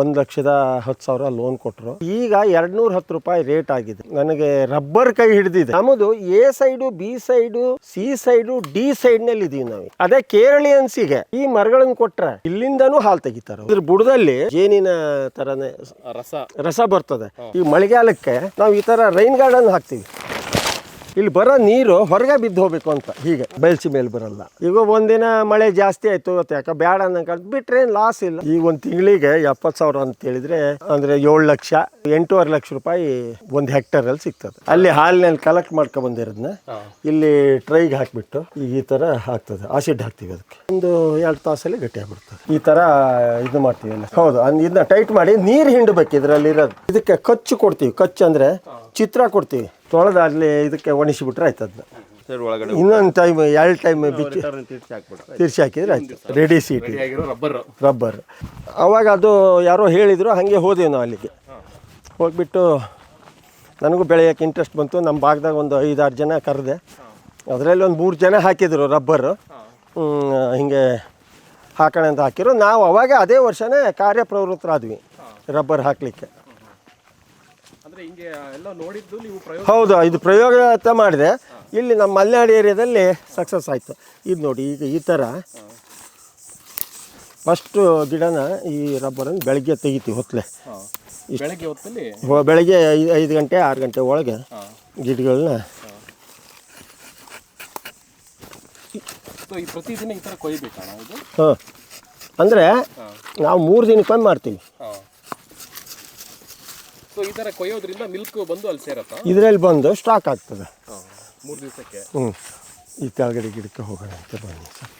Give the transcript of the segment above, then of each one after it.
ಒಂದು ಲಕ್ಷದ ಹತ್ತು ಸಾವಿರ ಲೋನ್ ಕೊಟ್ಟರು ಈಗ ಎರಡು ನೂರ ಹತ್ತು ರೂಪಾಯಿ ರೇಟ್ ಆಗಿದೆ. ನನಗೆ ರಬ್ಬರ್ ಕೈ ಹಿಡಿದಿದೆ. ನಮ್ಮದು A side B side C side D ಸೈಡ್ನಲ್ಲಿ ಇದೀವಿ ನಾವು. ಅದೇ ಕೇರಳಿಯನ್ಸಿಗೆ ಈ ಮರಗಳನ್ನು ಕೊಟ್ರೆ ಇಲ್ಲಿಂದನೂ ಹಾಲು ತೆಗಿತಾರೆ ಇದ್ರ ಬುಡದಲ್ಲಿ ಜೇನಿನ ತರನೇ ರಸ. ರಸ ಬರ್ತದೆ. ಈ ಮಳೆಗಾಲಕ್ಕೆ ನಾವು ಈ ತರ ರೈನ್ ಗಾರ್ಡನ್ ಹಾಕ್ತೀವಿ. ಇಲ್ಲಿ ಬರೋ ನೀರು ಹೊರಗೆ ಬಿದ್ದು ಹೋಗ್ಬೇಕು ಅಂತ. ಹೀಗೆ ಬೆಳ್ಸಿ ಮೇಲೆ ಬರಲ್ಲ. ಈಗ ಒಂದಿನ ಮಳೆ ಜಾಸ್ತಿ ಆಯ್ತು ಯಾಕ ಬೇಡ ಅನ್ನೋ ಬಿಟ್ರೆ ಏನು ಲಾಸ್ ಇಲ್ಲ. ಈ ಒಂದು ತಿಂಗಳಿಗೆ ಎಪ್ಪತ್ತು ಸಾವಿರ ಅಂತ ಹೇಳಿದ್ರೆ ಅಂದ್ರೆ ಏಳು ಲಕ್ಷ ಎಂಟೂವರೆ ಲಕ್ಷ ರೂಪಾಯಿ ಒಂದು ಹೆಕ್ಟರ್ ಅಲ್ಲಿ ಸಿಗ್ತದೆ. ಅಲ್ಲಿ ಹಾಲಿನಲ್ಲಿ ಕಲೆಕ್ಟ್ ಮಾಡ್ಕೊ ಬಂದಿರೋದನ್ನ ಇಲ್ಲಿ ಟ್ರೈಗೆ ಹಾಕ್ಬಿಟ್ಟು ಈಗ ಈ ತರ ಹಾಕ್ತದೆ. ಆಸಿಡ್ ಹಾಕ್ತೀವಿ ಅದಕ್ಕೆ. ಒಂದು ಎರಡು ತಾಸಲ್ಲಿ ಗಟ್ಟಿ ಆಗ್ಬಿಡ್ತದೆ. ಈ ತರ ಇದು ಮಾಡ್ತೀವಿ ಹೌದು ಇದನ್ನ ಟೈಟ್ ಮಾಡಿ ನೀರು ಹಿಂಡಬೇಕು ಇದರಲ್ಲಿ ಇರೋದು. ಇದಕ್ಕೆ ಕಚ್ಚು ಕೊಡ್ತೀವಿ. ಕಚ್ಚು ಅಂದ್ರೆ ಚಿತ್ರ ಕೊಡ್ತೀವಿ. ತೊಳೆದು ಅಲ್ಲಿ ಇದಕ್ಕೆ ಒಣಸಿಬಿಟ್ರೆ ಆಯ್ತು ಅದನ್ನ. ಸರ್ ಒಳಗಡೆ ಇನ್ನೊಂದು ಟೈಮ್ ಎರಡು ಟೈಮ್ ಬಿಚ್ಚಿ ತಿರ್ಸಿ ಹಾಕಿದ್ರೆ ಆಯ್ತು. ರೆಡಿ ಸೀಟ್ ಆಗಿರೋ ರಬ್ಬರ್ ರಬ್ಬರ್ ಅವಾಗ ಅದು ಯಾರೋ ಹೇಳಿದರು ಹಾಗೆ ಹೋದೆವು ನಾವು ಅಲ್ಲಿಗೆ. ಹೋಗ್ಬಿಟ್ಟು ನನಗೂ ಬೆಳೆಯೋಕ್ಕೆ ಇಂಟ್ರೆಸ್ಟ್ ಬಂತು. ನಮ್ಮ ಭಾಗದಾಗ ಒಂದು ಐದಾರು ಜನ ಕರೆದೆ. ಅದರಲ್ಲಿ ಒಂದು ಮೂರು ಜನ ಹಾಕಿದರು ರಬ್ಬರು ಹಿಂಗೆ ಹಾಕೋಣ ಅಂತ ಹಾಕಿರು ನಾವು ಅವಾಗ ಅದೇ ವರ್ಷನೇ ಕಾರ್ಯಪ್ರವೃತ್ತರಾದ್ವಿ ರಬ್ಬರ್ ಹಾಕಲಿಕ್ಕೆ ಅಂದ್ರೆ ಹಿಂಗೆ ಎಲ್ಲ ನೋಡಿದ್ದು ನೀವು ಪ್ರಯೋಗ ಹೌದು ಇದು ಪ್ರಯೋಗ ಮಾಡಿದೆ. ಇಲ್ಲಿ ನಮ್ಮ ಮಲೆನಾಡು ಏರಿಯಾದಲ್ಲಿ ಸಕ್ಸಸ್ ಆಯಿತು. ಇದು ನೋಡಿ ಈಗ ಈ ಥರ ಫಸ್ಟು ಗಿಡನ ಈ ರಬ್ಬರನ್ನು ಬೆಳಗ್ಗೆ ತೆಗಿತೀವಿ ಹೊತ್ತಲೆ ಬೆಳಗ್ಗೆ ಹೊತ್ತಲ್ಲಿ? ಬೆಳಗ್ಗೆ ಐದು ಐದು ಗಂಟೆ ಆರು ಗಂಟೆ ಒಳಗೆ ಗಿಡಗಳನ್ನ ಹಾಂ. ಅಂದರೆ ನಾವು ಮೂರು ದಿನಕ್ಕೊಮ್ಮೆ ಮಾಡ್ತೀವಿ. ಸೊ ಈ ತರ ಕೊಯ್ಯೋದ್ರಿಂದ ಮಿಲ್ಕ್ ಬಂದು ಅಲ್ಲಿ ಸೇರತ್ತಾ? ಇದರಲ್ಲಿ ಬಂದು ಸ್ಟಾಕ್ ಆಗ್ತದೆ. ಮೂರು ದಿವಸಕ್ಕೆ? ಹ್ಞೂ ಈ ಕೆಳಗಡೆ ಗಿಡಕ್ಕೆ ಹೋಗೋಣ ಅಂತ ಬನ್ನಿ ಸರ್.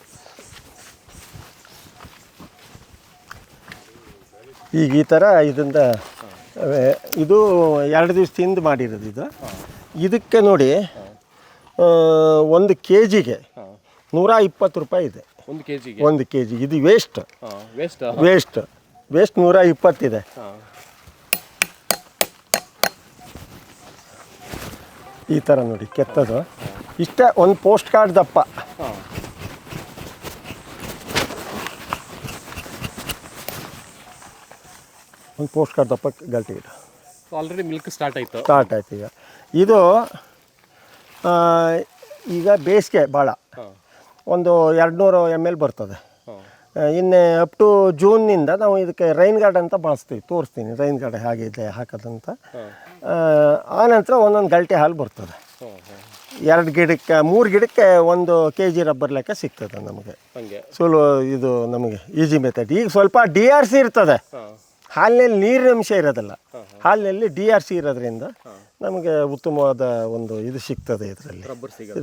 ಈಗ ಈ ಥರ ಇದರಿಂದ ಇದು ಎರಡು ದಿವಸದಿಂದ ಮಾಡಿರೋದು ಇದು. ಇದಕ್ಕೆ ನೋಡಿ ಒಂದು ಕೆ ಜಿಗೆ ನೂರ ಇಪ್ಪತ್ತು ರೂಪಾಯಿ ಇದೆ. ಒಂದು ಕೆ ಜಿಗೆ ಒಂದು ಕೆ ಜಿ ಇದು ವೇಸ್ಟ್ ವೇಸ್ಟ್ ವೇಸ್ಟ್ ವೇಸ್ಟ್ ನೂರ ಇಪ್ಪತ್ತಿದೆ ಈ ಥರ ನೋಡಿ ಕೆತ್ತದು. ಇಷ್ಟೇ ಒಂದು ಪೋಸ್ಟ್ ಕಾರ್ಡ್ ದಪ್ಪ. ಒಂದು ಪೋಸ್ಟ್ ಕಾರ್ಡ್ ದಪ್ಪ ಗಲ್ಟಿ ಗಿಡ ಆಲ್ರೆಡಿ ಮಿಲ್ಕ್ ಸ್ಟಾರ್ಟ್ ಆಯ್ತು. ಸ್ಟಾರ್ಟ್ ಆಯ್ತು ಈಗ. ಇದು ಈಗ ಬೇಸಿಗೆ ಭಾಳ ಒಂದು ಎರಡು ನೂರು ಎಂ ಎಲ್ ಬರ್ತದೆ ಇನ್ನು ಅಪ್ ಟು ಜೂನ್ನಿಂದ ನಾವು ಇದಕ್ಕೆ ರೈನ್ ಗಾರ್ಡ್ ಅಂತ ಬಳಸ್ತೀವಿ ತೋರಿಸ್ತೀನಿ ರೈನ್ ಗಾರ್ಡ್ ಹೇಗಿದೆ ಹಾಕೋದಂತ. ಆನಂತರ ಆ, ಆ ನಂತರ ಒಂದೊಂದು ಗಲ್ಟೆ ಹಾಲು ಬರ್ತದೆ. ಎರಡು ಗಿಡಕ್ಕೆ ಮೂರು ಗಿಡಕ್ಕೆ ಒಂದು ಕೆ ಜಿ ರಬ್ಬರ್ ಲೆಕ್ಕ ಸಿಗ್ತದೆ ನಮಗೆ. ಹಂಗೆ. ಸುಲು ಇದು ನಮಗೆ ಈಜಿ ಮೆಥಡ್ ಈಗ ಸ್ವಲ್ಪ ಡಿ ಆರ್ ಸಿ ಇರ್ತದೆ. ಹಾಲಿನಲ್ಲಿ ನೀರಿನ ಅಂಶ ಇರೋದಿಲ್ಲ. ಹಾಲಿನಲ್ಲಿ ಡಿ ಆರ್ ಸಿ ಇರೋದ್ರಿಂದ ನಮಗೆ ಉತ್ತಮವಾದ ಒಂದು ಇದು ಸಿಗ್ತದೆ ಇದರಲ್ಲಿ.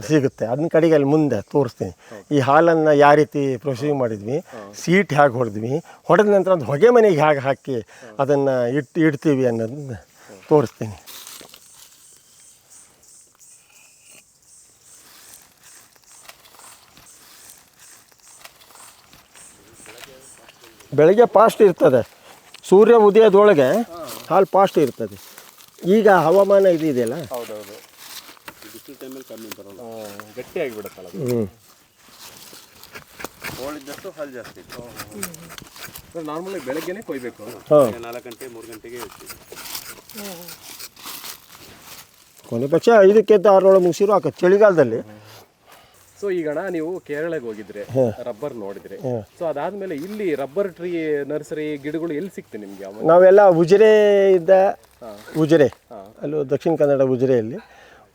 ಸಿಗುತ್ತೆ. ಅದನ್ನ ಕಡೆಗೆ ಅಲ್ಲಿ ಮುಂದೆ ತೋರಿಸ್ತೀನಿ. ಈ ಹಾಲನ್ನು ಯಾವ ರೀತಿ ಪ್ರೊಸೀವ್ ಮಾಡಿದ್ವಿ ಸೀಟ್ ಹೇಗೆ ಹೊಡೆದ್ವಿ ಹೊಡೆದ ನಂತರ ಒಂದು ಹೊಗೆ ಮನೆಗೆ ಹೇಗೆ ಹಾಕಿ ಅದನ್ನು ಇಟ್ಟು ಇಡ್ತೀವಿ ಅನ್ನೋದನ್ನ ತೋರಿಸ್ತೀನಿ. ಬೆಳಗ್ಗೆ ಪಾಸ್ಟ್ ಇರ್ತದೆ. ಸೂರ್ಯ ಉದಯದೊಳಗೆ ಹಾಲು ಫಾಸ್ಟ್ ಇರ್ತದೆ. ಈಗ ಹವಾಮಾನ ಇದು ಇದೆಯಲ್ಲ? ಹೌದೌದು. ಬಿಸಿಲು ಟೈಮಲ್ಲಿ ಕಮ್ಮಿ ಬರೋಲ್ಲ. ಗಟ್ಟಿ ಆಗಿಬಿಡುತ್ತಲ್ಲ ಅದು. ಹ್ಞೂ ಹೋಳಿದ್ದಷ್ಟು ಹಾಲು ಜಾಸ್ತಿ ಸರ್ ನಾರ್ಮಲಿ ಬೆಳಗ್ಗೆನೇ ಕೊಯ್ಬೇಕು. ನಾಲ್ಕು ಗಂಟೆ ಮೂರು ಗಂಟೆಗೆ ಕೊನೆ ಪಕ್ಷ ಐದಕ್ಕೆ ಆರೊಳಗೆ ಮುಗಿಸಿರು ಹಾಕ ಚಳಿಗಾಲದಲ್ಲಿ ಸೊ ಈಗ ನೀವು ಕೇರಳಗೆ ಹೋಗಿದ್ರೆ ರಬ್ಬರ್ ನೋಡಿದ್ರೆ. ಸೊ ಅದಾದ್ಮೇಲೆ ಇಲ್ಲಿ ರಬ್ಬರ್ ಟ್ರೀ ನರ್ಸರಿ ಗಿಡಗಳು ಎಲ್ಲಿ ಸಿಕ್ತೆ ನಿಮ್ಗೆ ಅವಾಗ? ನಾವೆಲ್ಲ ಉಜಿರೆ ಇದ್ದ ಉಜಿರೆ. ಅಲ್ಲೂ ದಕ್ಷಿಣ ಕನ್ನಡ ಉಜಿರೆಯಲ್ಲಿ.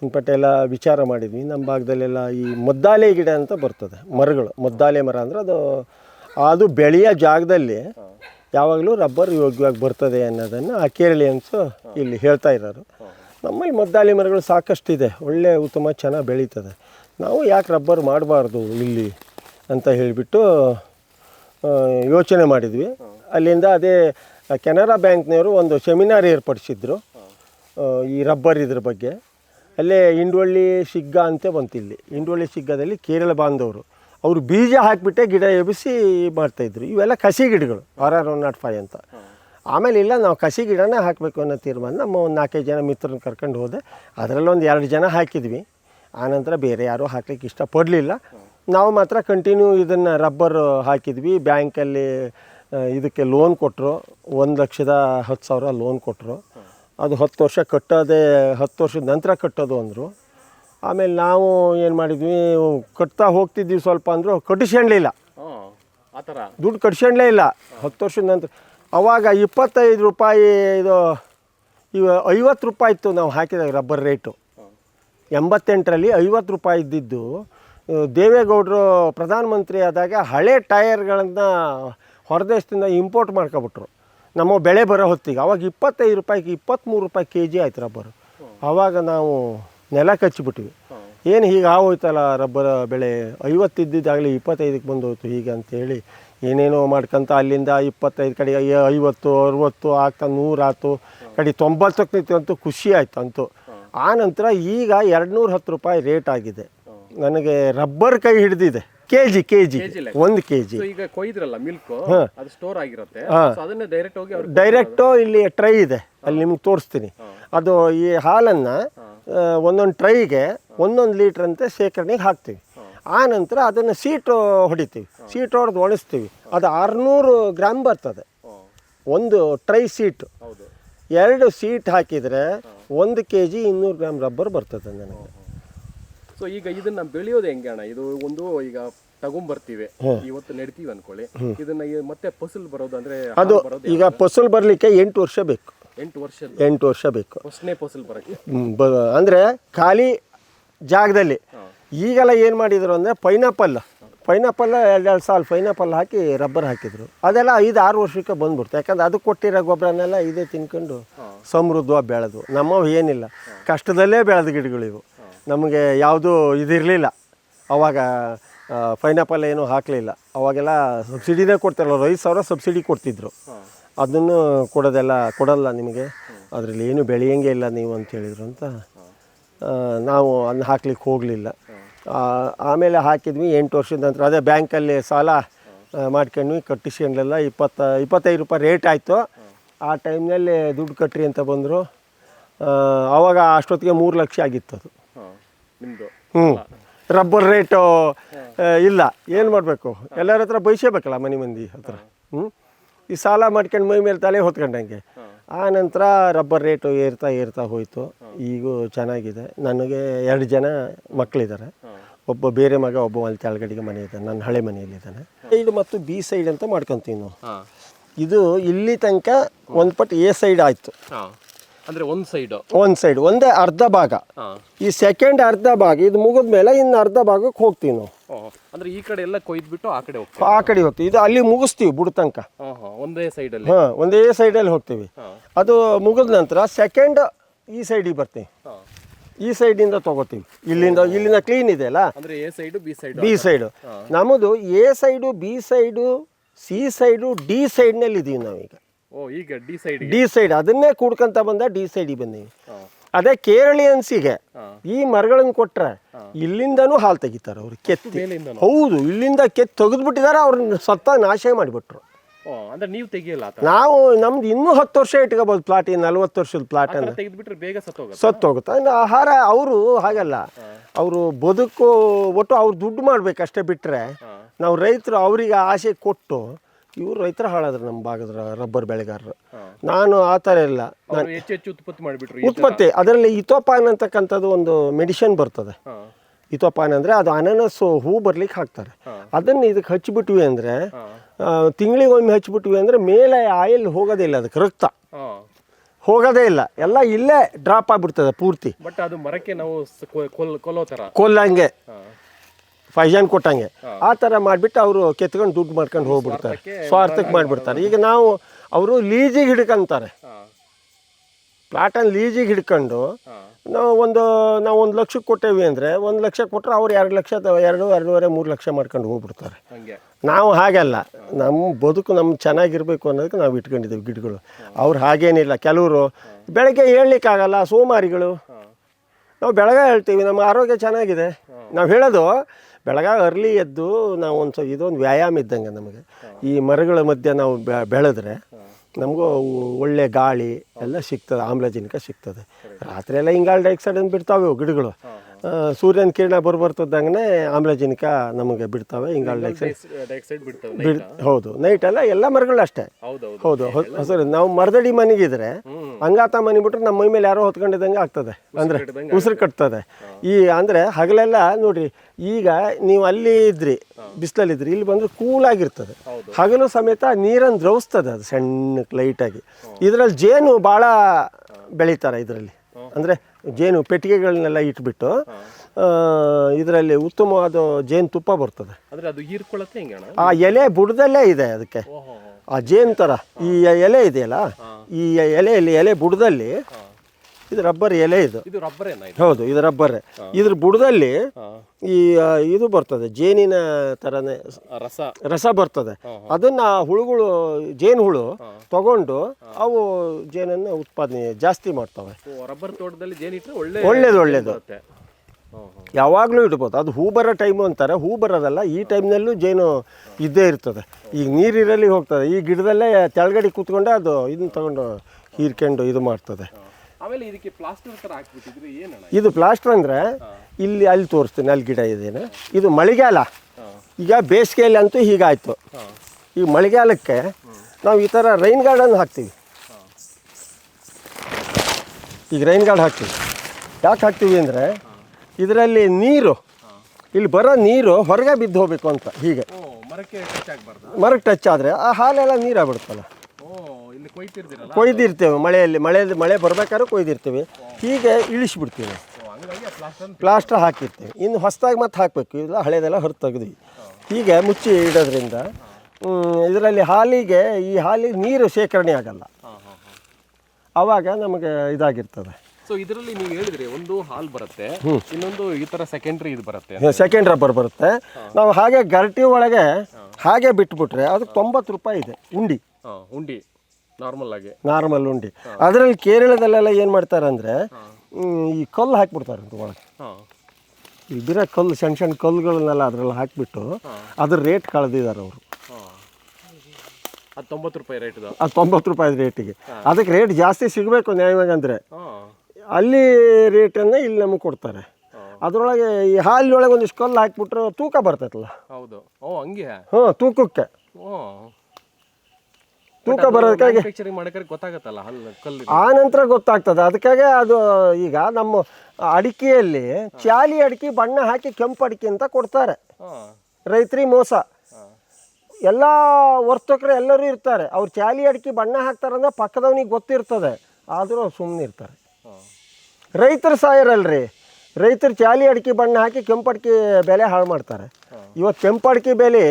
ಒಂದು ಪಟ್ಟ ಎಲ್ಲ ವಿಚಾರ ಮಾಡಿದ್ವಿ. ನಮ್ಮ ಭಾಗದಲ್ಲೆಲ್ಲ ಈ ಮದ್ದಾಲೆ ಗಿಡ ಅಂತ ಬರ್ತದೆ. ಮರಗಳು ಮದ್ದಾಲೆ ಮರ ಅಂದರೆ ಅದು ಅದು ಬೆಳೆಯ ಜಾಗದಲ್ಲಿ ಯಾವಾಗಲೂ ರಬ್ಬರ್ ಯೋಗ್ಯವಾಗಿ ಬರ್ತದೆ ಅನ್ನೋದನ್ನು ಆ ಕೇರಳಿಯನ್ಸ್ ಇಲ್ಲಿ ಹೇಳ್ತಾ ಇರೋರು. ನಮ್ಮಲ್ಲಿ ಮದ್ದಾಲೆ ಮರಗಳು ಸಾಕಷ್ಟಿದೆ. ಒಳ್ಳೆ ಉತ್ತಮ ಚೆನ್ನಾಗಿ ಬೆಳೀತದೆ. ನಾವು ಯಾಕೆ ರಬ್ಬರ್ ಮಾಡಬಾರ್ದು ಇಲ್ಲಿ ಅಂತ ಹೇಳಿಬಿಟ್ಟು ಯೋಚನೆ ಮಾಡಿದ್ವಿ. ಅಲ್ಲಿಂದ ಅದೇ ಕೆನರಾ ಬ್ಯಾಂಕ್ನವರು ಒಂದು ಸೆಮಿನಾರ್ ಏರ್ಪಡಿಸಿದ್ರು ಈ ರಬ್ಬರ್ ಇದ್ರ ಬಗ್ಗೆ. ಅಲ್ಲೇ ಇಂಡೊಳ್ಳಿ ಸಿಗ್ಗ ಅಂತ ಬಂತಿಲ್ಲಿ ಇಲ್ಲಿ. ಇಂಡೊಳ್ಳಿ ಶಿಗ್ಗದಲ್ಲಿ ಕೇರಳ ಬಾಂಧವರು. ಅವರು ಬೀಜ ಹಾಕಿಬಿಟ್ಟೆ ಗಿಡ ಎಬ್ಬಿಸಿ ಮಾಡ್ತಾಯಿದ್ರು ಇವೆಲ್ಲ ಕಸಿ ಗಿಡಗಳು, R R one naught five ಅಂತ. ಆಮೇಲೆ ಇಲ್ಲ, ನಾವು ಕಸಿ ಗಿಡನೇ ಹಾಕಬೇಕು ಅನ್ನೋ ತೀರ್ಮಾನ ನಮ್ಮ ಒಂದು ನಾಲ್ಕೈದು ಜನ ಮಿತ್ರನ ಕರ್ಕೊಂಡು ಹೋದೆ. ಅದರಲ್ಲೊಂದು ಎರಡು ಜನ ಹಾಕಿದ್ವಿ. ಆನಂತರ ಬೇರೆ ಯಾರೂ ಹಾಕ್ಲಿಕ್ಕೆ ಇಷ್ಟಪಡಲಿಲ್ಲ. ನಾವು ಮಾತ್ರ ಕಂಟಿನ್ಯೂ ಇದನ್ನು ರಬ್ಬರ್ ಹಾಕಿದ್ವಿ. ಬ್ಯಾಂಕಲ್ಲಿ ಇದಕ್ಕೆ ಲೋನ್ ಕೊಟ್ಟರು ಒಂದು ಲಕ್ಷದ ಹತ್ತು ಸಾವಿರ ಲೋನ್ ಕೊಟ್ಟರು ಅದು ಹತ್ತು ವರ್ಷ ಕಟ್ಟೋದೇ ಹತ್ತು ವರ್ಷದ ನಂತರ ಕಟ್ಟೋದು ಅಂದರು. ಆಮೇಲೆ ನಾವು ಏನು ಮಾಡಿದ್ವಿ ಕಟ್ತಾ ಹೋಗ್ತಿದ್ವಿ ಸ್ವಲ್ಪ ಅಂದರು ಕಟ್ಟಿಸ್ಕೊಂಡ್ಲಿಲ್ಲ ಹಾಂ ಆ ಥರ. ದುಡ್ಡು ಕಟ್ಸ್ಕೊಂಡ್ಲೇ ಇಲ್ಲ. ಹತ್ತು ವರ್ಷದ ನಂತರ ಅವಾಗ ಇಪ್ಪತ್ತೈದು ರೂಪಾಯಿ ಇದು ಇವ ಐವತ್ತು ರೂಪಾಯಿ ಇತ್ತು ನಾವು ಹಾಕಿದಾಗ ರಬ್ಬರ್ ರೇಟು ಎಂಬತ್ತೆಂಟರಲ್ಲಿ ಐವತ್ತು ರೂಪಾಯಿ ಇದ್ದಿದ್ದು. ದೇವೇಗೌಡರು ಪ್ರಧಾನಮಂತ್ರಿ ಆದಾಗ ಹಳೆ ಟಯರ್ಗಳನ್ನು ಹೊರದೇಶದಿಂದ ಇಂಪೋರ್ಟ್ ಮಾಡ್ಕೊಬಿಟ್ರು. ನಮ್ಮ ಬೆಳೆ ಬರೋ ಹೊತ್ತಿಗೆ. ಅವಾಗ ಇಪ್ಪತ್ತೈದು ರೂಪಾಯಿಗೆ ಇಪ್ಪತ್ತ್ಮೂರು ರೂಪಾಯಿ ಕೆ ಜಿ ಆಯ್ತು ರಬ್ಬರು. ಆವಾಗ ನಾವು ನೆಲ ಕಚ್ಚಿಬಿಟ್ವಿ. ಏನು ಹೀಗೆ ಆಗೋಯ್ತಲ್ಲ ರಬ್ಬರ್ ಬೆಳೆ? ಐವತ್ತು ಇದ್ದಿದ್ದಾಗಲಿ ಇಪ್ಪತ್ತೈದಕ್ಕೆ ಬಂದು ಹೋಯ್ತು ಹೀಗೆ ಅಂತೇಳಿ ಏನೇನೋ ಮಾಡ್ಕೊಂತ ಅಲ್ಲಿಂದ ಇಪ್ಪತ್ತೈದು ಕಡೆ ಐವತ್ತು, ಅರುವತ್ತು ಆಗ್ತಾ ನೂರಾಯ್ತು. ಕಡೆ ತೊಂಬತ್ತಕ್ಕೆ ನಿಂತು ಅಂತೂ ಖುಷಿ ಆಯ್ತು ಅಂತೂ. ಆ ನಂತರ ಈಗ ಎರಡುನೂರ ಹತ್ತು ರೂಪಾಯಿ ರೇಟ್ ಆಗಿದೆ. ನನಗೆ ರಬ್ಬರ್ ಕೈ ಹಿಡಿದಿದೆ. ಕೆ ಜಿ ಕೆ ಜಿ ಒಂದು ಕೆ ಜಿ ಈಗ ಕೊಯ್ದ್ರಲ್ಲ ಮಿಲ್ಕ್ ಅದು ಸ್ಟೋರ್ ಆಗಿರುತ್ತೆ. ಅದನ್ನೇ ಡೈರೆಕ್ಟ್ ಹೋಗಿ ಡೈರೆಕ್ಟು ಇಲ್ಲಿ ಟ್ರೈ ಇದೆ. ಅಲ್ಲಿ ನಿಮ್ಗೆ ತೋರಿಸ್ತೀನಿ. ಅದು ಈ ಹಾಲನ್ನು ಒಂದೊಂದು ಟ್ರೈಗೆ ಒಂದೊಂದು ಲೀಟ್ರ್ ಅಂತ ಶೇಖರಣೆಗೆ ಹಾಕ್ತೀವಿ. ಆ ನಂತರ ಅದನ್ನು ಸೀಟು ಹೊಡಿತೀವಿ. ಸೀಟ್ ಹೊಡೆದು ಒಣಸ್ತೀವಿ. ಅದು ಆರುನೂರು ಗ್ರಾಮ್ ಬರ್ತದೆ. ಒಂದು ಟ್ರೈ ಸೀಟು ಎರಡು ಸೀಟ್ ಹಾಕಿದರೆ ಒಂದು ಕೆ ಜಿ ಇನ್ನೂರು ಗ್ರಾಮ್ ರಬ್ಬರ್ ಬರ್ತದೆ ನನಗೆ. ಸೊ ಈಗ ಇದನ್ನ ಬೆಳೆಯೋದು ಹೆಂಗೆ ಅಣ್ಣ? ಇದು ಒಂದು ಈಗ ತಗೊಂಬರ್ತೀವಿ. ಇವತ್ತು ನೆಡ್ತೀವಿ ಅನ್ಕೊಳ್ಳಿ. ಇದನ್ನ ಈ ಮತ್ತೆ ಫಸಲ್ ಬರೋದು ಅಂದ್ರೆ ಅದು ಈಗ ಫಸಲು ಬರಲಿಕ್ಕೆ ಎಂಟು ವರ್ಷ ಬೇಕು. ಎಂಟು ವರ್ಷ ಎಂಟು ವರ್ಷ ಬೇಕು. ಫಸ್ಟ್ನೇ ಫಸಲ್ ಬರೋಕ್ಕೆ. ಬ ಅಂದರೆ ಖಾಲಿ ಜಾಗದಲ್ಲಿ. ಈಗೆಲ್ಲ ಏನು ಮಾಡಿದ್ರು ಅಂದರೆ ಪೈನಾಪಲ್. ಪೈನಾಪಲ್ ಎರಡೆರಡು ಸಾಲು ಪೈನಾಪಲ್ ಹಾಕಿ ರಬ್ಬರ್ ಹಾಕಿದರು. ಅದೆಲ್ಲ ಐದು ಆರು ವರ್ಷಕ್ಕೆ ಬಂದ್ಬಿಡ್ತು. ಯಾಕಂದ್ರೆ ಅದು ಕೊಟ್ಟಿರೋ ಗೊಬ್ಬರನೆಲ್ಲ ಇದೇ ತಿನ್ಕೊಂಡು ಸಮೃದ್ಧವಾಗಿ ಬೆಳೆದು. ನಮ್ಮವು ಏನಿಲ್ಲ. ಕಷ್ಟದಲ್ಲೇ ಬೆಳೆದ ಗಿಡಗಳು ಇವು ನಮಗೆ ಯಾವುದೂ ಇದಿರಲಿಲ್ಲ. ಅವಾಗ ಪೈನಾಪಲ್ ಏನೂ ಹಾಕಲಿಲ್ಲ. ಅವಾಗೆಲ್ಲ ಸಬ್ಸಿಡಿನೇ ಕೊಡ್ತಾರಲ್ಲ ಐದು ಸಾವಿರ ಸಬ್ಸಿಡಿ ಕೊಡ್ತಿದ್ರು. ಅದನ್ನು ಕೊಡೋದೆಲ್ಲ ಕೊಡಲ್ಲ ನಿಮಗೆ. ಅದರಲ್ಲಿ ಏನು ಬೆಳೆಯಂಗೆ ಇಲ್ಲ ನೀವು ಅಂತ ಹೇಳಿದ್ರು ಅಂತ ನಾವು ಅದನ್ನ ಹಾಕ್ಲಿಕ್ಕೆ ಹೋಗಲಿಲ್ಲ. ಆಮೇಲೆ ಹಾಕಿದ್ವಿ ಎಂಟು ವರ್ಷದ ನಂತರ. ಅದೇ ಬ್ಯಾಂಕಲ್ಲಿ ಸಾಲ ಮಾಡ್ಕೊಂಡ್ವಿ ಕಟ್ಟಿಸ್ಕೊಂಡ್ಲೆಲ್ಲ ಇಪ್ಪತ್ತ ಇಪ್ಪತ್ತೈದು ರೂಪಾಯಿ ರೇಟ್ ಆಯಿತು. ಆ ಟೈಮ್ನಲ್ಲಿ ದುಡ್ಡು ಕಟ್ಟ್ರಿ ಅಂತ ಬಂದರು. ಆವಾಗ ಅಷ್ಟೊತ್ತಿಗೆ ಮೂರು ಲಕ್ಷ ಆಗಿತ್ತು ಅದು. ಹ್ಞೂ ರಬ್ಬರ್ ರೇಟು ಇಲ್ಲ. ಏನು ಮಾಡಬೇಕು? ಎಲ್ಲರ ಹತ್ರ ಬೈಸೇಬೇಕಲ್ಲ ಮನೆ ಮಂದಿ ಹತ್ರ. ಹ್ಞೂ ಈ ಸಾಲ ಮಾಡ್ಕೊಂಡು ಮೈ ಮೇಲೆ ತಲೆ ಹೊತ್ಕೊಂಡಂಗೆ. ಆ ನಂತರ ರಬ್ಬರ್ ರೇಟು ಏರ್ತಾ ಏರ್ತಾ ಹೋಯಿತು. ಈಗೂ ಚೆನ್ನಾಗಿದೆ. ನನಗೆ ಎರಡು ಜನ ಮಕ್ಕಳಿದ್ದಾರೆ ಒಬ್ಬ ಬೇರೆ ಮಗ ಒಬ್ಬ ಅಲ್ಲಿ ತೆಳಗಡೆಗೆ ಮನೆ ಇದೆ ನನ್ನ ಹಳೆ ಮನೆಯಲ್ಲಿದ್ದಾನೆ. ಸೈಡ್ ಮತ್ತು ಬಿ ಸೈಡ್ ಅಂತ ಮಾಡ್ಕೊತೀವಿ ನಾವು. ಇದು ಇಲ್ಲಿ ತನಕ ಒಂದು ಪಟ್ಟು ಎ ಸೈಡ್ ಆಯಿತು. ಅಂದ್ರೆ ಒಂದ್ ಸೈಡ್ ಒಂದು ಸೈಡ್ ಒಂದೇ ಅರ್ಧ ಭಾಗ. ಈ ಸೆಕೆಂಡ್ ಅರ್ಧ ಭಾಗ ಇದು ಮುಗಿದ ಮೇಲೆ ಇನ್ನು ಅರ್ಧ ಭಾಗಕ್ಕೆ ಹೋಗ್ತೀವಿ ನಾವು. ಅಂದ್ರೆ ಈ ಕಡೆ ಎಲ್ಲ ಕೊಯ್ದ್ಬಿಟ್ಟು ಆ ಕಡೆ ಹೋಗ್ತೀವಿ. ಆ ಕಡೆ ಹೋಗ್ತೀವಿ. ಇದು ಅಲ್ಲಿ ಮುಗಿಸ್ತೀವಿ ಬುಡ ತನಕ. ಹಾ ಹಾ ಒಂದೇ ಸೈಡ್ ಅಲ್ಲಿ. ಹಾಂ ಒಂದೇ ಸೈಡಲ್ಲಿ ಹೋಗ್ತೀವಿ. ಅದು ಮುಗಿದ ನಂತರ ಸೆಕೆಂಡ್ ಈ ಸೈಡಿಗೆ ಬರ್ತೀವಿ. ಈ ಈ ಸೈಡಿಂದ ತಗೋತೀವಿ. ಇಲ್ಲಿಂದ ಇಲ್ಲಿಂದ ಕ್ಲೀನ್ ಇದೆ ಅಲ್ಲ? ಅಂದ್ರೆ A side B side B side ನಮ್ಮದು A side B side C side D ಸೈಡ್ನಲ್ಲಿ ಇದೀವಿ ನಾವೀಗ. ಈಗ ಡಿ ಸೈಡ್ ಡಿ ಸೈಡ್ ಅದನ್ನೇ ಕೂಡ್ಕಂತ ಬಂದ ಡಿ ಸೈಡಿಗೆ ಬಂದೀವಿ ಅದೇ ಕೇರಳಿಯನ್ಸಿಗೆ. ಈ ಮರಗಳನ್ನು ಕೊಟ್ರೆ ಇಲ್ಲಿಂದನೂ ಹಾಲು ತೆಗಿತಾರೆ ಅವ್ರು ಕೆತ್ತಿ. ಹೌದು ಇಲ್ಲಿಂದ ಕೆತ್ತಿ ತೆಗೆದ್ಬಿಟ್ಟಿದ್ದಾರೆ ಅವ್ರನ್ನ ಸತ್ತ ನಾಶ ಮಾಡಿಬಿಟ್ರು. ಅಂದ್ರೆ ನೀವು ತೆಗಿಯಲ್ಲ ನಾವು ನಮ್ದು ಇನ್ನೂ ಹತ್ತು ವರ್ಷ ಇಟ್ಕೋಬಹುದು ಪ್ಲಾಟ್ ಈ ನಲ್ವತ್ತು ವರ್ಷದ ಪ್ಲಾಟ್ ಅನ್ನು ತೆಗೆದ್ಬಿಟ್ರೆ ಬೇಗ ಸತ್ತೋಗುತ್ತೆ? ಸತ್ತು ಹೋಗುತ್ತೆ ಅಂದ್ರೆ ಆಹಾರ ಅವರು ಹಾಗಲ್ಲ. ಅವರು ಬದುಕು ಒಟ್ಟು ಅವ್ರು ದುಡ್ಡು ಮಾಡ್ಬೇಕಷ್ಟೇ ಬಿಟ್ಟರೆ ನಾವು ರೈತರು ಅವರಿಗೆ ಆಸೆ ಕೊಟ್ಟು ಇವರು ರೈತರ ಹಾಳಾದ್ರು ನಮ್ಮ ಭಾಗದ ರಬ್ಬರ್ ಬೆಳೆಗಾರರು. ನಾನು ಆ ಥರ ಇಲ್ಲ. ನಾನು ಹೆಚ್ಚು ಹೆಚ್ಚು ಉತ್ಪತ್ತಿ ಮಾಡಿಬಿಟ್ರು ಉತ್ಪತ್ತಿ ಅದರಲ್ಲಿ ಇತೋಪಾನ್ ಅಂತಕ್ಕಂಥದ್ದು ಒಂದು ಮೆಡಿಷನ್ ಬರ್ತದೆ. ಇತೋಪಾನ್ ಅಂದರೆ ಅದು ಅನಾನಸು ಹೂ ಬರ್ಲಿಕ್ಕೆ ಹಾಕ್ತಾರೆ. ಅದನ್ನು ಇದಕ್ಕೆ ಹಚ್ಚಿಬಿಟ್ವಿ ಅಂದರೆ ತಿಂಗಳಿಗೆ ಒಮ್ಮೆ ಹಚ್ಬಿಟ್ವಿ ಅಂದರೆ ಮೇಲೆ ಆಯಿಲ್ ಹೋಗೋದೇ ಇಲ್ಲ ಅದಕ್ಕೆ ರಕ್ತ. ಹೋಗೋದೇ ಇಲ್ಲ. ಎಲ್ಲ ಇಲ್ಲೇ ಡ್ರಾಪ್ ಆಗಿಬಿಡ್ತದೆ ಪೂರ್ತಿ. ಬಟ್ ಅದು ಮರಕ್ಕೆ ನಾವು ಕೊಲ್ಲೋ ಥರ. ಕೊಲ್ಲಂಗೆ. ಫೈಜಾನ್ ಕೊಟ್ಟಂಗೆ. ಆ ಥರ ಮಾಡಿಬಿಟ್ಟು ಅವರು ಕೆತ್ಕೊಂಡು ದುಡ್ಡು ಮಾಡ್ಕೊಂಡು ಹೋಗ್ಬಿಡ್ತಾರೆ. ಸ್ವಾರ್ಥಕ್ಕೆ ಮಾಡಿಬಿಡ್ತಾರೆ. ಈಗ ನಾವು ಅವರು ಲೀಜಿಗೆ ಹಿಡ್ಕೊಂತಾರೆ. ಪ್ಲಾಟನ್ ಪ್ಲಾಟನ್ನು ಲೀಜಿಗೆ ಹಿಡ್ಕೊಂಡು ನಾವು ಒಂದು ನಾವು ಒಂದು ಲಕ್ಷಕ್ಕೆ ಕೊಟ್ಟೇವಿ ಅಂದರೆ ಒಂದು ಲಕ್ಷ ಕೊಟ್ಟರೆ ಅವ್ರು ಎರಡು ಲಕ್ಷ ಎರಡು ಎರಡೂವರೆ ಮೂರು ಲಕ್ಷ ಮಾಡ್ಕೊಂಡು ಹೋಗ್ಬಿಡ್ತಾರೆ. ಹಂಗೆ. ನಾವು ಹಾಗಲ್ಲ. ನಮ್ಮ ಬದುಕು ನಮ್ಮ ಚೆನ್ನಾಗಿರಬೇಕು ಅನ್ನೋದಕ್ಕೆ ನಾವು ಇಟ್ಕೊಂಡಿದ್ದೀವಿ ಗಿಡಗಳು. ಅವ್ರು ಹಾಗೇನಿಲ್ಲ. ಕೆಲವರು ಬೆಳಗ್ಗೆ ಹೇಳಲಿಕ್ಕಾಗಲ್ಲ ಸೋಮಾರಿಗಳು. ನಾವು ಬೆಳಗ್ಗೆ ಹೇಳ್ತೀವಿ ನಮ್ಮ ಆರೋಗ್ಯ ಚೆನ್ನಾಗಿದೆ. ನಾವು ಹೇಳೋದು ಬೆಳಗ್ಗೆ ಅರ್ಲಿ ಎದ್ದು ನಾವು ಒಂದು ಸ್ವಲ್ಪ ಇದೊಂದು ವ್ಯಾಯಾಮ ಇದ್ದಂಗೆ ನಮಗೆ. ಈ ಮರಗಳ ಮಧ್ಯೆ ನಾವು ಬೆಳೆದ್ರೆ ನಮಗೂ ಒಳ್ಳೆ ಗಾಳಿ ಎಲ್ಲ ಸಿಗ್ತದೆ, ಆಮ್ಲಜನಕ ಸಿಗ್ತದೆ. ರಾತ್ರಿ ಎಲ್ಲ ಇಂಗಾಲ್ ಅಂತ ಬಿಡ್ತಾವೆ ಗಿಡಗಳು. ಸೂರ್ಯನ ಕಿರಣ ಬರ್ಬರ್ತದಂಗೆ ಆಮ್ಲಜನಕ ನಮಗೆ ಬಿಡ್ತವೆ ಇಂಗಾಲ ಡೈಆಕ್ಸೈಡ್ ಬಿಡ್ ಹೌದು ನೈಟ್ ಅಲ್ಲ ಎಲ್ಲ ಮರಗಳು ಅಷ್ಟೇ. ಹೌದು ಸರಿ ನಾವು ಮರದಡಿ ಮನೆಗಿದ್ರೆ ಹಂಗಾತ ಮನೆ ಬಿಟ್ರೆ ನಮ್ಮ ಮೈ ಮೇಲೆ ಯಾರೋ ಹೊತ್ಕೊಂಡಿದ್ದಂಗೆ ಆಗ್ತದೆ. ಅಂದ್ರೆ ಉಸಿರು ಕಟ್ತದೆ. ಈ ಅಂದ್ರೆ ಹಗಲೆಲ್ಲ ನೋಡ್ರಿ ಈಗ ನೀವು ಅಲ್ಲಿ ಇದ್ರಿ ಬಿಸಿಲಲ್ಲಿದ್ರಿ ಇಲ್ಲಿ ಬಂದ್ರೆ ಕೂಲಾಗಿರ್ತದೆ. ಹಗಲು ಸಮೇತ ನೀರನ್ನು ದ್ರವಿಸ್ತದೆ ಅದು ಸಣ್ಣ ಲೈಟಾಗಿ ಇದರಲ್ಲಿ ಜೇನು ಭಾಳ ಬೆಳೀತಾರೆ ಇದರಲ್ಲಿ. ಅಂದರೆ ಜೇನು ಪೆಟ್ಟಿಗೆಗಳನ್ನೆಲ್ಲ ಇಟ್ಬಿಟ್ಟು ಇದರಲ್ಲಿ ಉತ್ತಮವಾದ ಜೇನು ತುಪ್ಪ ಬರ್ತದೆ. ಆ ಎಲೆ ಬುಡದಲ್ಲೇ ಇದೆ ಅದಕ್ಕೆ. ಆ ಜೇನು ಥರ ಈ ಎಲೆ ಇದೆಯಲ್ಲ ಈ ಎಲೆಯಲ್ಲಿ ಎಲೆ ಬುಡದಲ್ಲಿ ಇದು ರಬ್ಬರ್ ಎಲೆ ಇದು. ಇದು ರಬ್ಬರ್ ಹೌದು ಇದು ರಬ್ಬರ್. ಇದ್ರ ಬುಡದಲ್ಲಿ ಈ ಇದು ಬರ್ತದೆ ಜೇನಿನ ತರನೇ ರಸ. ರಸ ಬರ್ತದೆ. ಅದನ್ನ ಹುಳುಗಳು ಜೇನು ಹುಳು ತಗೊಂಡು ಅವು ಜೇನನ್ನು ಉತ್ಪಾದನೆ ಜಾಸ್ತಿ ಮಾಡ್ತವೆ. ರಬ್ಬರ್ ತೋಟದಲ್ಲಿ ಜೇನಿಟ್ರೆ ಒಳ್ಳೆ ಒಳ್ಳೇದು ಒಳ್ಳೇದು. ಯಾವಾಗಲೂ ಇಡ್ಬೋದು. ಅದು ಹೂ ಬರೋ ಟೈಮು ಅಂತಾರೆ ಹೂ ಬರೋದಲ್ಲ ಈ ಟೈಮ್ನಲ್ಲೂ ಜೇನು ಇದ್ದೇ ಇರ್ತದೆ. ಈಗ ನೀರಿರಲ್ಲಿ ಹೋಗ್ತದೆ. ಈ ಗಿಡದಲ್ಲೇ ತೆಳಗಡೆ ಕೂತ್ಕೊಂಡೆ ಅದು ಇದನ್ನ ತಗೊಂಡು ಹೀರ್ಕೊಂಡು ಇದು ಮಾಡ್ತದೆ. ಆಮೇಲೆ ಇದಕ್ಕೆ ಪ್ಲಾಸ್ಟರ್ ಹಾಕ್ಬಿಟ್ಟಿದ್ರೆ ಏನಣ್ಣ ಇದು? ಪ್ಲಾಸ್ಟರ್ ಅಂದ್ರೆ ಇಲ್ಲಿ ಅಲ್ಲಿ ತೋರಿಸ್ತೀನಿ ಅಲ್ಲಿ ಗಿಡ ಇದೇನು ಇದು ಮಳೆಗಾಲ ಈಗ ಬೇಸಿಗೆಯಲ್ಲಿ ಅಂತೂ ಹೀಗಾಯ್ತು. ಈ ಮಳೆಗಾಲಕ್ಕೆ ನಾವು ಈ ಥರ ರೈನ್ ಗಾರ್ಡನ್ ಹಾಕ್ತೀವಿ. ಈಗ ರೈನ್ ಗಾರ್ಡ್ ಹಾಕ್ತೀವಿ. ಯಾಕೆ ಹಾಕ್ತೀವಿ ಅಂದರೆ ಇದರಲ್ಲಿ ನೀರು ಇಲ್ಲಿ ಬರೋ ನೀರು ಹೊರಗೆ ಬಿದ್ದು ಹೋಗ್ಬೇಕು ಅಂತ ಹೀಗೆ. ಮರಕ್ಕೆ ಟಚ್ ಆಗ್ಬಾರ್ದು. ಮರಕ್ಕೆ ಟಚ್ ಆದರೆ ಆ ಹಾಲೆಲ್ಲ ನೀರಾಗ್ಬಿಡುತ್ತಲ್ಲ. ಓ. ಕೊಯ್ದಿರ್ತೇವೆ ಮಳೆಯಲ್ಲಿ ಮಳೆ ಮಳೆ ಬರ್ಬೇಕಾದ್ರೆ ಕೊಯ್ದಿರ್ತೇವೆ. ಹೀಗೆ ಇಳಿಸ್ಬಿಡ್ತೀವಿ. ಪ್ಲಾಸ್ಟರ್ ಹಾಕಿರ್ತೇವೆ. ಇನ್ನು ಹೊಸದಾಗಿ ಮತ್ತೆ ಹಾಕಬೇಕು. ಇಲ್ಲ ಹಳೇದೆಲ್ಲ ಹೊರ ತೆಗೆದು ಹೀಗೆ ಮುಚ್ಚಿ ಇಡೋದ್ರಿಂದ ಇದರಲ್ಲಿ ಹಾಲಿಗೆ ಈ ಹಾಲಿಗೆ ನೀರು ಶೇಖರಣೆ ಆಗಲ್ಲ. ಆವಾಗ ನಮಗೆ ಇದಾಗಿರ್ತದೆ. ಸೊ ಇದರಲ್ಲಿ ನೀವು ಹೇಳಿದ್ರಿ ಒಂದು ಹಾಲು ಬರುತ್ತೆ ಇನ್ನೊಂದು ಈ ಥರ ಸೆಕೆಂಡ್ರಿ ಇದು ಬರುತ್ತೆ ಸೆಕೆಂಡ್ ರಬ್ಬರ್ ಬರುತ್ತೆ. ನಾವು ಹಾಗೆ ಗರಟಿ ಒಳಗೆ ಹಾಗೆ ಬಿಟ್ಬಿಟ್ರೆ ಅದಕ್ಕೆ ತೊಂಬತ್ತು ರೂಪಾಯಿ ಇದೆ ಉಂಡಿ. ಉಂಡಿ. ನಾರ್ಮಲ್ ಆಗಿ. ನಾರ್ಮಲ್ ಉಂಡಿ ಅದರಲ್ಲಿ ಕೇರಳದಲ್ಲೆಲ್ಲ ಏನು ಮಾಡ್ತಾರೆ ಅಂದರೆ ಈ ಕಲ್ಲು ಹಾಕ್ಬಿಡ್ತಾರೆ ಅಂತ ಒಳಗೆ. ಬಿರ ಕಲ್ಲು ಸಣ್ಣ ಸಣ್ಣ ಕಲ್ಲುಗಳನ್ನೆಲ್ಲ ಅದರಲ್ಲಿ ಹಾಕಿಬಿಟ್ಟು ಅದ್ರ ರೇಟ್ ಕಳೆದಿದ್ದಾರೆ ಅವರು. ಅದು ತೊಂಬತ್ತು ರೂಪಾಯಿ ರೇಟ್ ಅದು ತೊಂಬತ್ತು ರೂಪಾಯಿ ರೇಟಿಗೆ ಅದಕ್ಕೆ ರೇಟ್ ಜಾಸ್ತಿ ಸಿಗಬೇಕು ನ್ಯಾಯವಾಗಿ ಅಂದರೆ ಹಾಂ. ಅಲ್ಲಿ ರೇಟನ್ನು ಇಲ್ಲಿ ನಮಗೆ ಕೊಡ್ತಾರೆ. ಅದರೊಳಗೆ ಈ ಹಾಲಿನೊಳಗೆ ಒಂದಿಷ್ಟು ಕಲ್ಲು ಹಾಕಿಬಿಟ್ರೆ ತೂಕ ಬರ್ತೈತಲ್ಲ. ಹೌದು. ಓ ಹಂಗೆ? ಹ್ಞೂ ತೂಕಕ್ಕೆ. ತೂಕ ಬರೋದಕ್ಕಾಗಿ ಮ್ಯಾನುಫ್ಯಾಕ್ಚರಿಂಗ್ ಮಾಡಕ್ಕೆ ಗೊತ್ತಾಗತ್ತಲ್ಲ ಹಲ್ಲು ಕಲ್ಲು ಆ ನಂತರ ಗೊತ್ತಾಗ್ತದೆ. ಅದಕ್ಕಾಗೆ ಅದು ಈಗ ನಮ್ಮ ಅಡಿಕೆಯಲ್ಲಿ ಚಾಲಿ ಅಡಿಕೆ ಬಣ್ಣ ಹಾಕಿ ಕೆಂಪು ಅಡಿಕೆ ಅಂತ ಕೊಡ್ತಾರೆ. ಹಾಂ. ರೈತರಿಗೆ ಮೋಸ. ಎಲ್ಲ ವರ್ತಕರು ಎಲ್ಲರೂ ಇರ್ತಾರೆ. ಅವ್ರು ಚಾಲಿ ಅಡಿಕೆ ಬಣ್ಣ ಹಾಕ್ತಾರಂದ್ರೆ ಪಕ್ಕದವನಿಗೆ ಗೊತ್ತಿರ್ತದೆ. ಆದರೂ ಸುಮ್ಮನೆ ಇರ್ತಾರೆ ರೈತರು ಸಾಯರಲ್ರಿ. ರೈತರು ಚಾಲಿ ಅಡಿಕೆ ಬಣ್ಣ ಹಾಕಿ ಕೆಂಪಡಿಕೆ ಬೆಲೆ ಹಾಳು ಮಾಡ್ತಾರೆ. ಇವತ್ತು ಕೆಂಪಡಿಕೆ ಬೆಲೆ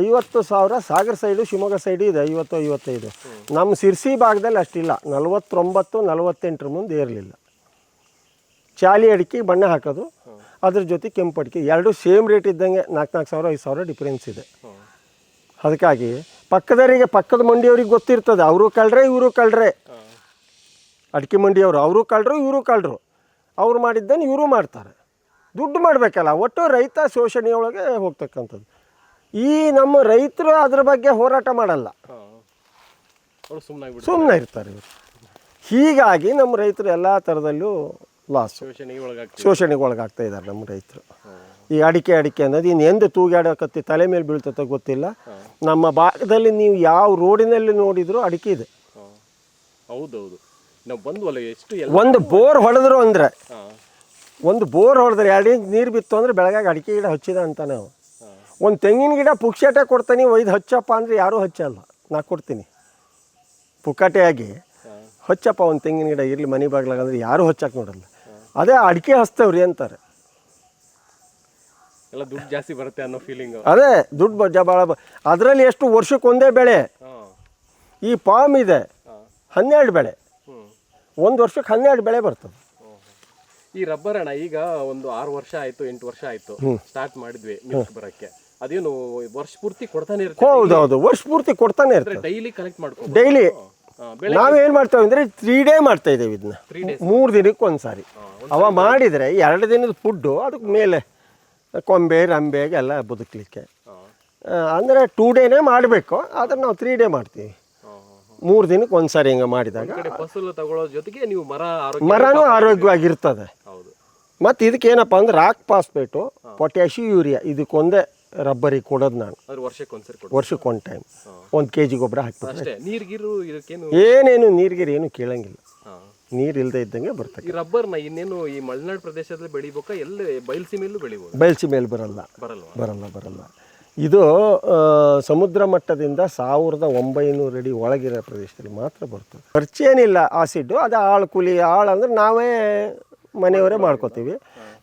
ಐವತ್ತು ಸಾವಿರ ಸಾಗರ ಸೈಡು ಶಿವಮೊಗ್ಗ ಸೈಡು ಇದೆ ಐವತ್ತು ಐವತ್ತೈದು. ನಮ್ಮ ಸಿರ್ಸಿ ಭಾಗದಲ್ಲಿ ಅಷ್ಟಿಲ್ಲ ನಲವತ್ತೊಂಬತ್ತು ನಲವತ್ತೆಂಟರ ಮುಂದೆ ಇರಲಿಲ್ಲ. ಚಾಲಿ ಅಡಿಕೆ ಬಣ್ಣ ಹಾಕೋದು ಅದ್ರ ಜೊತೆ ಕೆಂಪಡಿಕೆ ಎರಡು ಸೇಮ್ ರೇಟ್ ಇದ್ದಂಗೆ ನಾಲ್ಕು ನಾಲ್ಕು ಸಾವಿರ ಐದು ಸಾವಿರ ಡಿಫ್ರೆನ್ಸ್ ಇದೆ. ಅದಕ್ಕಾಗಿ ಪಕ್ಕದವರಿಗೆ ಪಕ್ಕದ ಮಂಡಿಯವ್ರಿಗೆ ಗೊತ್ತಿರ್ತದೆ ಅವರು ಕಳ್ರೆ ಇವರು ಕಳ್ರೆ. ಅಡಿಕೆ ಮಂಡಿಯವರು ಅವರು ಕಳ್ರು ಇವರು ಕಳ್ರು. ಅವ್ರು ಮಾಡಿದ್ದನ್ನು ಇವರು ಮಾಡ್ತಾರೆ. ದುಡ್ಡು ಮಾಡಬೇಕಲ್ಲ ಒಟ್ಟು ರೈತ ಶೋಷಣೆಯೊಳಗೆ ಹೋಗ್ತಕ್ಕಂಥದ್ದು. ಈ ನಮ್ಮ ರೈತರು ಅದ್ರ ಬಗ್ಗೆ ಹೋರಾಟ ಮಾಡಲ್ಲ. ಸುಮ್ಮನೆ ಇರ್ತಾರೆ ಇವರು. ಹೀಗಾಗಿ ನಮ್ಮ ರೈತರು ಎಲ್ಲ ಥರದಲ್ಲೂ ಲಾಸ್ ಶೋಷಣೆಗೆ ಒಳಗಾಗ್ತಾ ಇದ್ದಾರೆ ನಮ್ಮ ರೈತರು. ಈ ಅಡಿಕೆ ಅಡಿಕೆ ಅನ್ನೋದು ಇನ್ನು ಎಂದು ತೂಗಾಡಕತ್ತಿ ತಲೆ ಮೇಲೆ ಬೀಳ್ತೈತೆ ಗೊತ್ತಿಲ್ಲ. ನಮ್ಮ ಭಾಗದಲ್ಲಿ ನೀವು ಯಾವ ರೋಡಿನಲ್ಲಿ ನೋಡಿದ್ರು ಅಡಿಕೆ ಇದೆ. ಹೌದೌದು. ನಾವು ಬಂದ್ವಲ್ಲ ಎಷ್ಟು ಒಂದು ಬೋರ್ ಹೊಡೆದ್ರು ಅಂದರೆ ಒಂದು ಬೋರ್ ಹೊಡೆದ್ರೆ ಎರಡು ಇಂಚ್ ನೀರು ಬಿತ್ತು ಅಂದ್ರೆ ಬೆಳಗಾಗ ಅಡಿಕೆ ಗಿಡ ಹಚ್ಚಿದ ಅಂತ ನಾವು. ಒಂದು ತೆಂಗಿನ ಗಿಡ ಪುಕ್ಷಟೆ ಕೊಡ್ತೀನಿ ಒಯ್ದು ಹಚ್ಚಪ್ಪ ಅಂದರೆ ಯಾರೂ ಹಚ್ಚಲ್ಲ. ನಾ ಕೊಡ್ತೀನಿ. ಪುಕ್ಕಟೆಯಾಗಿ ಹಚ್ಚಪ್ಪ ಒಂದು ತೆಂಗಿನ ಗಿಡ ಇರಲಿ ಮನೆ ಬಾಗ್ಲಾಗ ಅಂದ್ರೆ ಯಾರೂ ಹಚ್ಚಕ್ಕೆ ನೋಡಲ್ಲ. ಅದೇ ಅಡಿಕೆ ಹಚ್ತೇವ್ರಿ ಅಂತಾರೆ. ಎಲ್ಲ ದುಡ್ಡು ಜಾಸ್ತಿ ಬರುತ್ತೆ ಅನ್ನೋ ಫೀಲಿಂಗ್ ಅದೇ ದುಡ್ಡು ಬಜ್ಜ ಭಾಳ ಅದರಲ್ಲಿ ಎಷ್ಟು ವರ್ಷಕ್ಕೆ ಒಂದೇ ಬೆಳೆ. ಈ ಪಾಮ್ ಇದೆ ಹನ್ನೆರಡು ಬೆಳೆ. ಒಂದು ವರ್ಷಕ್ಕೆ ಹನ್ನೆರಡು ಬೆಳೆ ಬರ್ತದೆ. ಈ ರಬ್ಬರ್ ಅಣ್ಣ ಈಗ ಒಂದು ಆರು ವರ್ಷ ಆಯ್ತು ಎಂಟು ವರ್ಷ ಆಯ್ತು ಸ್ಟಾರ್ಟ್ ಮಾಡಿದ್ವಿ ಮಿಲ್ಕ್ ಬರಕ್ಕೆ. ಅದೇನು ವರ್ಷ ಪೂರ್ತಿ ಕೊಡ್ತಾನೆ ಇರುತ್ತೆ ಹೌದು ವರ್ಷ ಪೂರ್ತಿ ಕೊಡ್ತಾನೆ ಇರ್ತದೆ ಡೈಲಿ ಕಲೆಕ್ಟ್ ಮಾಡ್ಕೊ ಡೈಲಿ ನಾವೇನ್ ಮಾಡ್ತೇವೆ ಅಂದ್ರೆ ತ್ರೀ ಡೇ ಮಾಡ್ತಾ ಇದ್ದೇವೆ ಇದನ್ನ. ಮೂರು ದಿನಕ್ಕೆ ಒಂದ್ಸಾರಿ. ಅವ ಮಾಡಿದ್ರೆ ಎರಡು ದಿನದ ಫುಡ್ಡು ಅದಕ್ಕೆ ಮೇಲೆ ಕೊಂಬೆ ರಂಬೆಗೆಲ್ಲ ಬದುಕ್ಲಿಕ್ಕೆ. ಬದುಕಲಿಕ್ಕೆ ಅಂದರೆ ಟೂ ಡೇನೇ ಮಾಡಬೇಕು ಆದರೆ ನಾವು ತ್ರೀ ಡೇ ಮಾಡ್ತೀವಿ. ಮೂರು ದಿನಕ್ಕೆ ಒಂದು ಸಾರಿ ಹಿಂಗೆ ಮಾಡಿದಾಗ ಕಡೆ ಫಸಲು ತಗೊಳ್ಳೋ ಜೊತೆಗೆ ನೀವು ಮರ ಆರೋಗ್ಯ ಮರನೂ ಆರೋಗ್ಯವಾಗಿರ್ತದೆ. ಹೌದು. ಮತ್ತು ಇದಕ್ಕೆ ಏನಪ್ಪ ಅಂದ್ರೆ ರಾಕ್ ಪಾಸ್ಪೇಟು ಪೊಟ್ಯಾಶಿ ಯೂರಿಯಾ ಇದಕ್ಕೊಂದೇ ರಬ್ಬರಿಗೆ ಕೊಡೋದು ನಾನು. ಅದ್ರ ವರ್ಷಕ್ಕೆ ಒಂದ್ಸರಿ ಕೊಡು ವರ್ಷಕ್ಕೆ ಒಂದು ಟೈಮ್ ಒಂದು ಕೆ ಜಿ ಗೊಬ್ಬರ ಹಾಕ್ತಾರೆ ಅಷ್ಟೇ ನೀರ್ಗಿರು ಇದಕ್ಕೇನು? ಏನೇನು ನೀರಿಗಿರಿ ಏನು ಕೇಳಂಗಿಲ್ಲ. ಹಾ. ನೀರು ಇಲ್ಲದೆ ಇದ್ದಂಗೆ ಬರ್ತದೆ ಈ ರಬ್ಬರ್ನ ಇನ್ನೇನು ಈ ಮಲೆನಾಡು ಪ್ರದೇಶದಲ್ಲಿ ಬೆಳಿಬೇಕಾ? ಎಲ್ಲಿ ಬಯಲ್ಸೀಮೆಯಲ್ಲೂ ಬೆಳಿಬೋದು? ಬಯಲ್ಸಿ ಮೇಲೆ ಬರಲ್ಲ. ಬರಲ್ವಾ? ಬರಲ್ಲ ಬರಲ್ಲ. ಇದು ಸಮುದ್ರ ಮಟ್ಟದಿಂದ ಸಾವಿರದ ಒಂಬೈನೂರು ಅಡಿ ಒಳಗಿರೋ ಪ್ರದೇಶದಲ್ಲಿ ಮಾತ್ರ ಬರ್ತದೆ. ಖರ್ಚೇನಿಲ್ಲ ಆಸಿಡ್ಡು ಅದು ಆಳು ಕೂಲಿ ಆಳು ಅಂದ್ರೆ ನಾವೇ ಮನೆಯವರೇ ಮಾಡ್ಕೋತೀವಿ.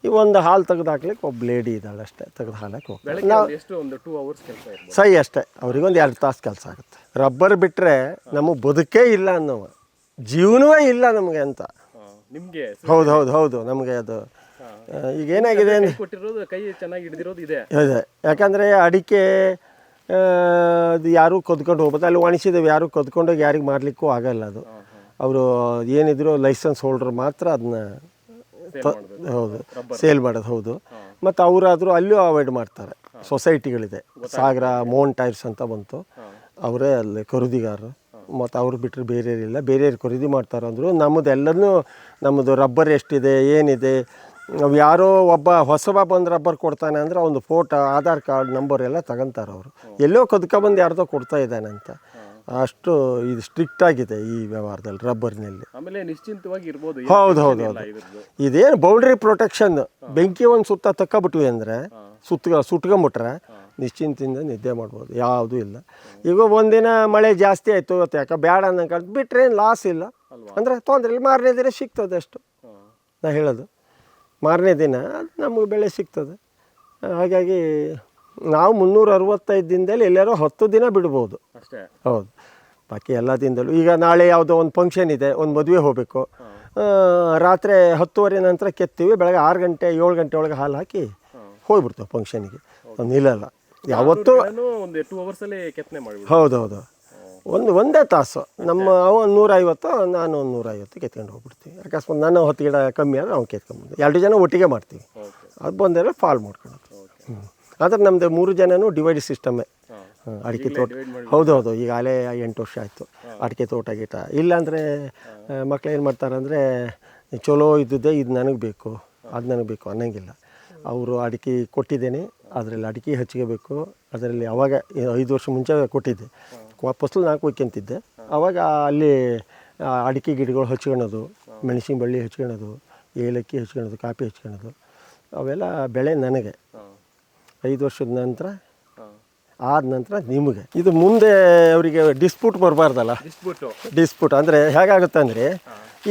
ಈ ಒಂದು ಹಾಲು ತೆಗೆದು ಹಾಕ್ಲಿಕ್ಕೆ ಒಬ್ಬ ಲೇಡಿ ಇದ್ದಾಳೆ ಅಷ್ಟೇ ತೆಗೆದು ಹಾಲಕ್ಕೆ ಹೋಗ್ತೀವಿ ಬೆಳಗ್ಗೆ ಒಂದು ಎಷ್ಟು ಒಂದು ಟೂ ಅವರ್ಸ್ ಕೆಲಸ ಇರ್ಬೋದು. ಸೈ ಅಷ್ಟೇ ಅವ್ರಿಗೊಂದು ಎರಡು ತಾಸು ಕೆಲಸ ಆಗುತ್ತೆ. ರಬ್ಬರ್ ಬಿಟ್ಟರೆ ನಮಗೆ ಬದುಕೇ ಇಲ್ಲ ಅನ್ನೋವ ಜೀವನವೇ ಇಲ್ಲ ನಮಗೆ ಅಂತ. ನಿಮಗೆ ಹೌದು ಹೌದು ಹೌದು ನಮಗೆ ಅದು ಈಗ ಏನಾಗಿದೆ ಯಾಕಂದ್ರೆ ಕೊಟ್ಟಿರೋದು ಕೈ ಚೆನ್ನಾಗಿ ಹಿಡಿದಿರೋದು ಇದೆ. ಇದೆ. ಯಾಕಂದರೆ ಅಡಿಕೆ ಅದು ಯಾರೂ ಕದ್ಕೊಂಡು ಹೋಗ್ಬೋದು ಅಲ್ಲಿ ಒಣಸಿದವು ಯಾರೂ ಕದ್ಕೊಂಡೋಗಿ ಯಾರಿಗೆ ಮಾಡ್ಲಿಕ್ಕೂ ಆಗಲ್ಲ ಅದು. ಅವರು ಏನಿದ್ರು ಲೈಸೆನ್ಸ್ ಹೋಲ್ಡರ್ ಮಾತ್ರ ಅದನ್ನ ಹೌದು. ಸೇಲ್ ಮಾಡೋದು ಹೌದು. ಮತ್ತು ಅವರಾದರೂ ಅಲ್ಲೂ ಅವಾಯ್ಡ್ ಮಾಡ್ತಾರೆ. ಸೊಸೈಟಿಗಳಿದೆ ಸಾಗರ ಮೋನ್ ಟೈರ್ಸ್ ಅಂತ ಬಂತು. ಅವರೇ ಅಲ್ಲಿ ಖರೀದಿಗಾರರು ಮತ್ತು ಅವ್ರು ಬಿಟ್ಟರೆ ಬೇರೆಯವರಿಲ್ಲ ಬೇರೆಯವ್ರು ಖರೀದಿ ಮಾಡ್ತಾರೆ ಅಂದರು ನಮ್ಮದು ಎಲ್ಲನೂ ನಮ್ಮದು ರಬ್ಬರ್ ಎಷ್ಟಿದೆ ಏನಿದೆ ನಾವು ಯಾರೋ ಒಬ್ಬ ಹೊಸಬ ಬಂದು ರಬ್ಬರ್ ಕೊಡ್ತಾನೆ ಅಂದರೆ ಒಂದು ಫೋಟೋ ಆಧಾರ್ ಕಾರ್ಡ್ ನಂಬರ್ ಎಲ್ಲ ತಗೊಂತಾರೆ ಅವರು. ಎಲ್ಲೋ ಕದ್ಕೊಬಂದು ಯಾರ್ದೋ ಕೊಡ್ತಾ ಇದ್ದಾನೆ ಅಂತ. ಅಷ್ಟು ಇದು ಸ್ಟ್ರಿಕ್ಟ್ ಆಗಿದೆ ಈ ವ್ಯವಹಾರದಲ್ಲಿ ರಬ್ಬರ್ನಲ್ಲಿ. ಆಮೇಲೆ ನಿಶ್ಚಿಂತವಾಗಿ ಇರ್ಬೋದು. ಹೌದು ಹೌದು ಹೌದು. ಇದೇನು ಬೌಂಡ್ರಿ ಪ್ರೊಟೆಕ್ಷನ್ ಬೆಂಕಿ ಒಂದು ಸುತ್ತ ತಕ್ಕೊಬಿಟ್ವಿ ಅಂದರೆ ಸುತ್ತ ಸುಟ್ಕೊಂಬಿಟ್ರೆ ನಿಶ್ಚಿಂತಿಂದ ನಿದ್ದೆ ಮಾಡ್ಬೋದು. ಯಾವುದೂ ಇಲ್ಲ. ಈಗ ಒಂದಿನ ಮಳೆ ಜಾಸ್ತಿ ಆಯಿತು ಇವತ್ತು ಯಾಕೆ ಬೇಡ ಅನ್ನಂಗೆ ಬಿಟ್ಟರೆ ಏನು ಲಾಸ್ ಇಲ್ಲ. ಅಂದರೆ ತೊಂದರೆ ಇಲ್ಲ. ಮಾರನೇ ದಿನ ಸಿಗ್ತದೆ ಅಷ್ಟು. ನಾ ಹೇಳೋದು. ಮಾರನೇ ದಿನ ಅದು ನಮಗೆ ಬೆಳೆ ಸಿಗ್ತದೆ. ಹಾಗಾಗಿ ನಾವು ಮುನ್ನೂರ ಅರವತ್ತೈದು ದಿನದಲ್ಲಿ ಎಲ್ಲಾರೋ ಹತ್ತು ದಿನ ಬಿಡ್ಬೋದು. ಅಷ್ಟೇ. ಹೌದು. ಬಾಕಿ ಎಲ್ಲ ದಿನದಲ್ಲೂ ಈಗ ನಾಳೆ ಯಾವುದೋ ಒಂದು ಫಂಕ್ಷನ್ ಇದೆ ಒಂದು ಮದುವೆ ಹೋಗಬೇಕು. ರಾತ್ರಿ ಹತ್ತುವರೆ ನಂತರ ಕೆತ್ತೀವಿ ಬೆಳಗ್ಗೆ ಆರು ಗಂಟೆ ಏಳು ಗಂಟೆ ಒಳಗೆ ಹಾಲು ಹಾಕಿ ಹೋಗ್ಬಿಡ್ತೇವೆ ಫಂಕ್ಷನಿಗೆ ನಿಲ್ಲಲ್ಲ ಯಾವತ್ತೂ ಒಂದು ಟೂ ಕೆತ್ತನೆ ಹೌದು ಹೌದು. ಒಂದು ಒಂದೇ ತಾಸು. ನಮ್ಮ ಅವ ನೂರೈವತ್ತು ನಾನು ಒಂದು ನೂರೈವತ್ತು ಕೆತ್ಕೊಂಡು ಹೋಗ್ಬಿಡ್ತೀವಿ. ಅಕಸ್ಮಾತ್ ನನ್ನ ಹೊತ್ತು ಗಿಡ ಕಮ್ಮಿ ಆದರೆ ಅವ್ನು ಕೆತ್ಕೊಂಡ್ಬಿಡ್ತೀವಿ ಎರಡು ಜನ ಒಟ್ಟಿಗೆ ಮಾಡ್ತೀವಿ. ಅದು ಬಂದೆಲ್ಲ ಫಾಲ್ ಮಾಡ್ಕೊಳ್ಳೋದು. ಹ್ಞೂ ಆದರೆ ನಮ್ಮದು ಮೂರು ಜನನೂ ಡಿವೈಡ್ ಸಿಸ್ಟಮೇ. ಅಡಿಕೆ ತೋಟ. ಹೌದು ಹೌದು. ಈಗ ಅಲೆ ಎಂಟು ವರ್ಷ ಆಯಿತು. ಅಡಿಕೆ ತೋಟ ಗೀಟ ಇಲ್ಲಾಂದರೆ ಮಕ್ಳು ಏನು ಮಾಡ್ತಾರೆ ಅಂದರೆ ಚಲೋ ಇದ್ದಿದ್ದೆ ಇದು ನನಗೆ ಬೇಕು ಅದು ನನಗೆ ಬೇಕು ಅನ್ನಂಗಿಲ್ಲ. ಅವರು ಅಡಿಕೆ ಕೊಟ್ಟಿದ್ದೇನೆ ಅದರಲ್ಲಿ ಅಡಿಕೆ ಹಚ್ಕೋಬೇಕು ಅದರಲ್ಲಿ ಅವಾಗ ಐದು ವರ್ಷ ಮುಂಚೆ ಕೊಟ್ಟಿದ್ದೆ. ಫಸಲು ನಾಲ್ಕು ಒಯ್ಕೊಂತಿದ್ದೆ ಅವಾಗ ಅಲ್ಲಿ ಅಡಿಕೆ ಗಿಡಗಳು ಹಚ್ಕೊಳೋದು ಮೆಣಸಿನ ಬಳ್ಳಿ ಹಚ್ಕೊಳೋದು ಏಲಕ್ಕಿ ಹಚ್ಕೊಳೋದು ಕಾಫಿ ಹಚ್ಕೊಳೋದು ಅವೆಲ್ಲ ಬೆಳೆ ನನಗೆ. ಐದು ವರ್ಷದ ನಂತರ ಆದ ನಂತರ ನಿಮಗೆ. ಇದು ಮುಂದೆ ಅವರಿಗೆ ಡಿಸ್ಪ್ಯೂಟ್ ಬರಬಾರ್ದಲ್ಲ? ಡಿಸ್ಪ್ಯೂಟು ಡಿಸ್ಪ್ಯೂಟ್ ಅಂದರೆ ಹೇಗಾಗುತ್ತೆ ಅಂದರೆ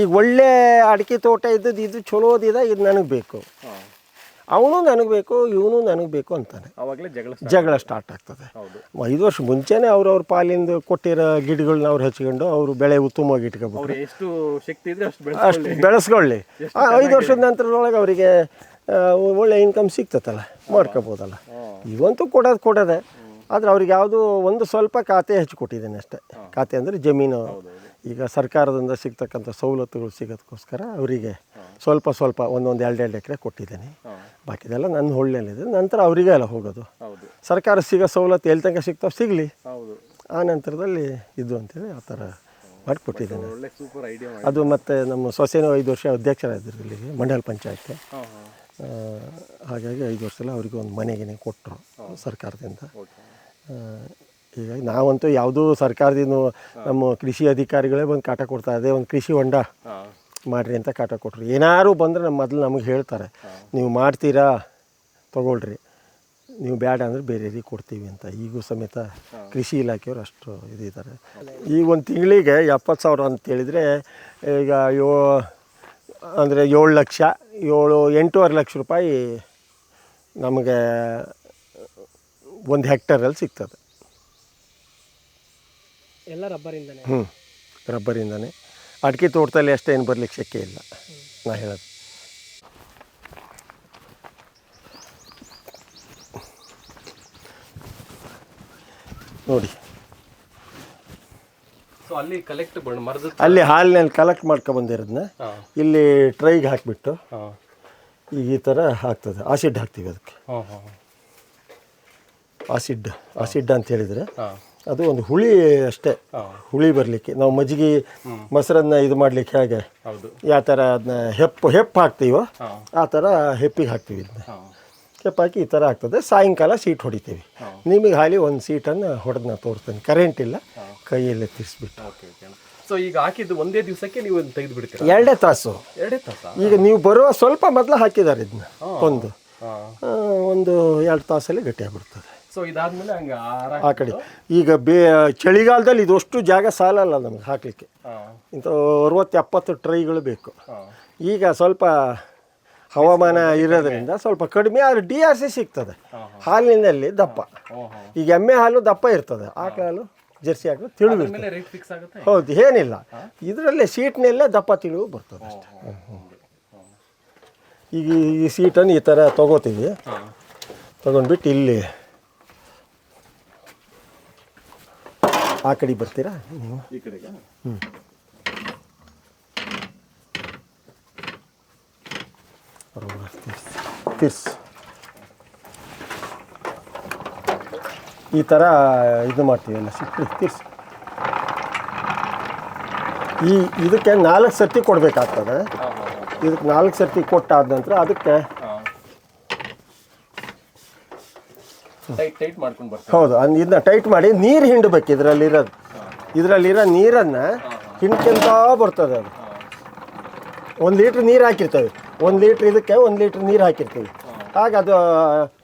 ಈಗ ಒಳ್ಳೆ ಅಡಿಕೆ ತೋಟ ಇದ್ದದ್ದು ಇದು ಚಲೋದಿದೆ ಇದು ನನಗೆ ಬೇಕು. ಅವನು ನನಗೆ ಬೇಕು ಇವನು ನನಗೆ ಬೇಕು ಅಂತಾನೆ. ಜಗಳ ಸ್ಟಾರ್ಟ್ ಆಗ್ತದೆ. ಐದು ವರ್ಷ ಮುಂಚೆನೇ ಅವ್ರವ್ರ ಪಾಲಿಂದ ಕೊಟ್ಟಿರೋ ಗಿಡಗಳನ್ನ ಅವ್ರು ಹಚ್ಕೊಂಡು ಅವರು ಬೆಳೆ ಉತ್ತಮವಾಗಿ ಇಟ್ಕೊಬೇಕು. ಎಷ್ಟು ಶಕ್ತಿ ಇದ್ರೆ ಅಷ್ಟು ಅಷ್ಟು ಬೆಳೆಸ್ಕೊಳ್ಳಿ. ಐದು ವರ್ಷದ ನಂತರದೊಳಗೆ ಅವರಿಗೆ ಒಳ್ಳೆ ಇನ್ಕಮ್ ಸಿಗ್ತತ್ತಲ್ಲ ಮಾಡ್ಕೋಬೋದಲ್ಲ. ಇವಂತೂ ಕೊಡೋದು ಕೊಡೋದೆ ಆದರೆ ಅವ್ರಿಗೆ ಯಾವುದು ಒಂದು ಸ್ವಲ್ಪ ಖಾತೆ ಹಚ್ಚಿಕೊಟ್ಟಿದ್ದೇನೆ ಅಷ್ಟೇ. ಖಾತೆ ಅಂದರೆ ಜಮೀನು. ಈಗ ಸರ್ಕಾರದಿಂದ ಸಿಗ್ತಕ್ಕಂಥ ಸವಲತ್ತುಗಳು ಸಿಗೋದಕ್ಕೋಸ್ಕರ ಅವರಿಗೆ ಸ್ವಲ್ಪ ಸ್ವಲ್ಪ ಒಂದೊಂದು ಎರಡು ಎರಡು ಎಕರೆ ಕೊಟ್ಟಿದ್ದೀನಿ. ಬಾಕಿದೆಲ್ಲ ನನ್ನ ಹೊಳ್ಳೆಯಲ್ಲಿದೆ. ನಂತರ ಅವರಿಗೆ ಎಲ್ಲ ಹೋಗೋದು. ಸರ್ಕಾರ ಸಿಗೋ ಸವಲತ್ತು ಎಲ್ಲಿ ತನಕ ಸಿಗ್ತಾವೆ ಸಿಗಲಿ. ಆ ನಂತರದಲ್ಲಿ ಇದು ಅಂತೇಳಿ ಆ ಥರ ಮಾಡಿಕೊಟ್ಟಿದ್ದೇನೆ. ಅದು ಮತ್ತು ನಮ್ಮ ಸೊಸೆನೂ ಐದು ವರ್ಷ ಅಧ್ಯಕ್ಷರಾಗಿದ್ದರು ಇಲ್ಲಿಗೆ ಮಂಡಲ ಪಂಚಾಯತ್. ಹಾಗಾಗಿ ಐದು ವರ್ಷ ಅವರಿಗೆ ಒಂದು ಮನೆಗೆ ಕೊಟ್ಟರು ಸರ್ಕಾರದಿಂದ. ಹೀಗಾಗಿ ನಾವಂತೂ ಯಾವುದೂ ಸರ್ಕಾರದಿಂದ ನಮ್ಮ ಕೃಷಿ ಅಧಿಕಾರಿಗಳೇ ಬಂದು ಕಾಟ ಕೊಡ್ತಾ ಇದೆ ಒಂದು ಕೃಷಿ ಹೊಂಡ ಮಾಡಿರಿ ಅಂತ ಕಾಟ ಕೊಟ್ಟರು ಏನಾರು ಬಂದರೆ ನಮ್ಮ ಮೊದಲು ನಮಗೆ ಹೇಳ್ತಾರೆ ನೀವು ಮಾಡ್ತೀರಾ? ತೊಗೊಳ್ರಿ. ನೀವು ಬೇಡ ಅಂದರೆ ಬೇರೆಯವ್ರಿಗೆ ಕೊಡ್ತೀವಿ ಅಂತ. ಈಗೂ ಸಮೇತ ಕೃಷಿ ಇಲಾಖೆಯವರು ಅಷ್ಟು ಇದಿದ್ದಾರೆ. ಈಗ ಒಂದು ತಿಂಗಳಿಗೆ ಎಪ್ಪತ್ತು ಸಾವಿರ ಅಂತೇಳಿದರೆ ಈಗ ಯೋ ಅಂದರೆ ಏಳು ಲಕ್ಷ ಏಳು ಎಂಟೂವರೆ ಲಕ್ಷ ರೂಪಾಯಿ ನಮಗೆ ಒಂದು ಹೆಕ್ಟರಲ್ಲಿ ಸಿಗ್ತದೆ. ಎಲ್ಲ ರಬ್ಬರಿಂದನೇ. ಹ್ಞೂ ರಬ್ಬರಿಂದನೇ. ಅಡಿಕೆ ತೋಟದಲ್ಲಿ ಅಷ್ಟೇನು ಬರ್ಲಿಕ್ಕೆ ಶಕ್ಯ ಇಲ್ಲ ನಾ ಹೇಳೋದು. ನೋಡಿ. ಸೊ ಅಲ್ಲಿ ಕಲೆಕ್ಟ್ ಮರದ ಅಲ್ಲಿ ಹಾಲಿನಲ್ಲಿ ಕಲೆಕ್ಟ್ ಮಾಡ್ಕೊಬಂದಿರೋದನ್ನ ಬಂದಿರೋದನ್ನ ಇಲ್ಲಿ ಟ್ರೈಗೆ ಹಾಕಿಬಿಟ್ಟು ಈಗ ಈ ಥರ ಆಗ್ತದೆ ಆಸಿಡ್ ಹಾಕ್ತೀವಿ ಅದಕ್ಕೆ. ಹಾಂ ಹಾಂ ಆಸಿಡ್ ಆಸಿಡ್ ಅಂತ ಹೇಳಿದರೆ ಹಾಂ. ಅದು ಒಂದು ಹುಳಿ ಅಷ್ಟೇ. ಹುಳಿ ಬರಲಿಕ್ಕೆ. ನಾವು ಮಜ್ಜಿಗೆ ಮೊಸರನ್ನ ಇದು ಮಾಡಲಿಕ್ಕೆ ಹೇಗೆ ಯಾವ ಥರ ಅದನ್ನ ಹೆಪ್ಪು ಹೆಪ್ಪು ಹಾಕ್ತೀವೋ. ಆ ಥರ ಹೆಪ್ಪಿಗೆ ಹಾಕ್ತೀವಿ ಇದನ್ನ. ಹೆಪ್ಪಾಕಿ ಹೆಪ್ಪು ಹಾಕಿ ಈ ಥರ ಆಗ್ತದೆ. ಸಾಯಂಕಾಲ ಸೀಟ್ ಹೊಡಿತೀವಿ. ನಿಮಗೆ ಹಾಲಿ ಒಂದು ಸೀಟನ್ನು ಹೊಡೆದು ನಾನು ತೋರಿಸ್ತೇನೆ ಕರೆಂಟ್ ಇಲ್ಲ ಕೈಯಲ್ಲೇ ತಿರ್ಸ್ಬಿಟ್ಟು. ಸೊ ಈಗ ಹಾಕಿದ್ದು ಒಂದೇ ದಿವಸಕ್ಕೆ ನೀವು ತೆಗೆದು ಬಿಡ್ತೀರಾ ಎರಡೇ ತಾಸು. ಎರಡೇ ತಾಸು? ಈಗ ನೀವು ಬರುವ ಸ್ವಲ್ಪ ಮೊದಲು ಹಾಕಿದ್ದಾರೆ ಇದನ್ನ ಒಂದು ಒಂದು ಎರಡು ತಾಸಲ್ಲಿ ಗಟ್ಟಿಯಾಗ್ಬಿಡ್ತದೆ ಸೊ ಇದಾದ್ಮೇಲೆ ಹಂಗೆ ಆ ಕಡೆ. ಈಗ ಬೇ ಚಳಿಗಾಲದಲ್ಲಿ ಇದಷ್ಟು ಜಾಗ ಸಾಲಲ್ಲ ನಮ್ಗೆ ಹಾಕಲಿಕ್ಕೆ. ಇಂಥ ಅರವತ್ತು ಎಪ್ಪತ್ತು ಟ್ರೈಗಳು ಬೇಕು. ಈಗ ಸ್ವಲ್ಪ ಹವಾಮಾನ ಇರೋದ್ರಿಂದ ಸ್ವಲ್ಪ ಕಡಿಮೆ ಆದರೆ ಡಿ ಆರ್ ಸಿ ಸಿಗ್ತದೆ. ಹಾಲಿನಲ್ಲಿ ದಪ್ಪ. ಈಗ ಎಮ್ಮೆ ಹಾಲು ದಪ್ಪ ಇರ್ತದೆ. ಆಕಳ ಹಾಲು ಜರ್ಸಿ ಹಾಕಲು ತಿಳಿದು ರೇಟ್ ಫಿಕ್ಸ್ ಆಗುತ್ತೆ? ಹೌದು ಏನಿಲ್ಲ. ಇದರಲ್ಲೇ ಸೀಟ್ನಲ್ಲೇ ದಪ್ಪ ತಿಳಿವು ಬರ್ತದೆ ಅಷ್ಟೇ. ಈಗ ಈ- ಸೀಟನ್ನು ಈ ಥರ ತೊಗೋತೀವಿ. ತೊಗೊಂಡ್ಬಿಟ್ಟು ಇಲ್ಲಿ ಆ ಕಡೆ ಬರ್ತೀರಾ? ನೀವು? ಈ ಕಡೆಗೆ? ತಿರ್ಸ್ ಈ ಥರ ಇದು ಮಾಡ್ತೀವಿ ಎಲ್ಲ ಸಿಕ್ಕಿ ತಿರ್ಸ್. ಈ ಇದಕ್ಕೆ ನಾಲ್ಕು ಸರ್ತಿ ಕೊಡಬೇಕಾಗ್ತದೆ. ಇದಕ್ಕೆ ನಾಲ್ಕು ಸರ್ತಿ ಕೊಟ್ಟಾದ ನಂತರ ಅದಕ್ಕೆ ಹಾ ಟೈಟ್ ಮಾಡ್ಕೊಂಡು ಹೌದು ಇದನ್ನ ಟೈಟ್ ಮಾಡಿ ನೀರು ಹಿಂಡಬೇಕು ಇದರಲ್ಲಿರೋದು. ಇದರಲ್ಲಿರೋ ನೀರನ್ನು ಹಿಂಡ್ಕೊಂತ ಬರ್ತದೆ ಅದು. ಒಂದು ಲೀಟ್ರ್ ನೀರು ಹಾಕಿರ್ತೇವೆ. ಒಂದು ಲೀಟ್ರ್ ಇದಕ್ಕೆ ಒಂದು ಲೀಟ್ರ್ ನೀರು ಹಾಕಿರ್ತೀವಿ. ಆಗ ಅದು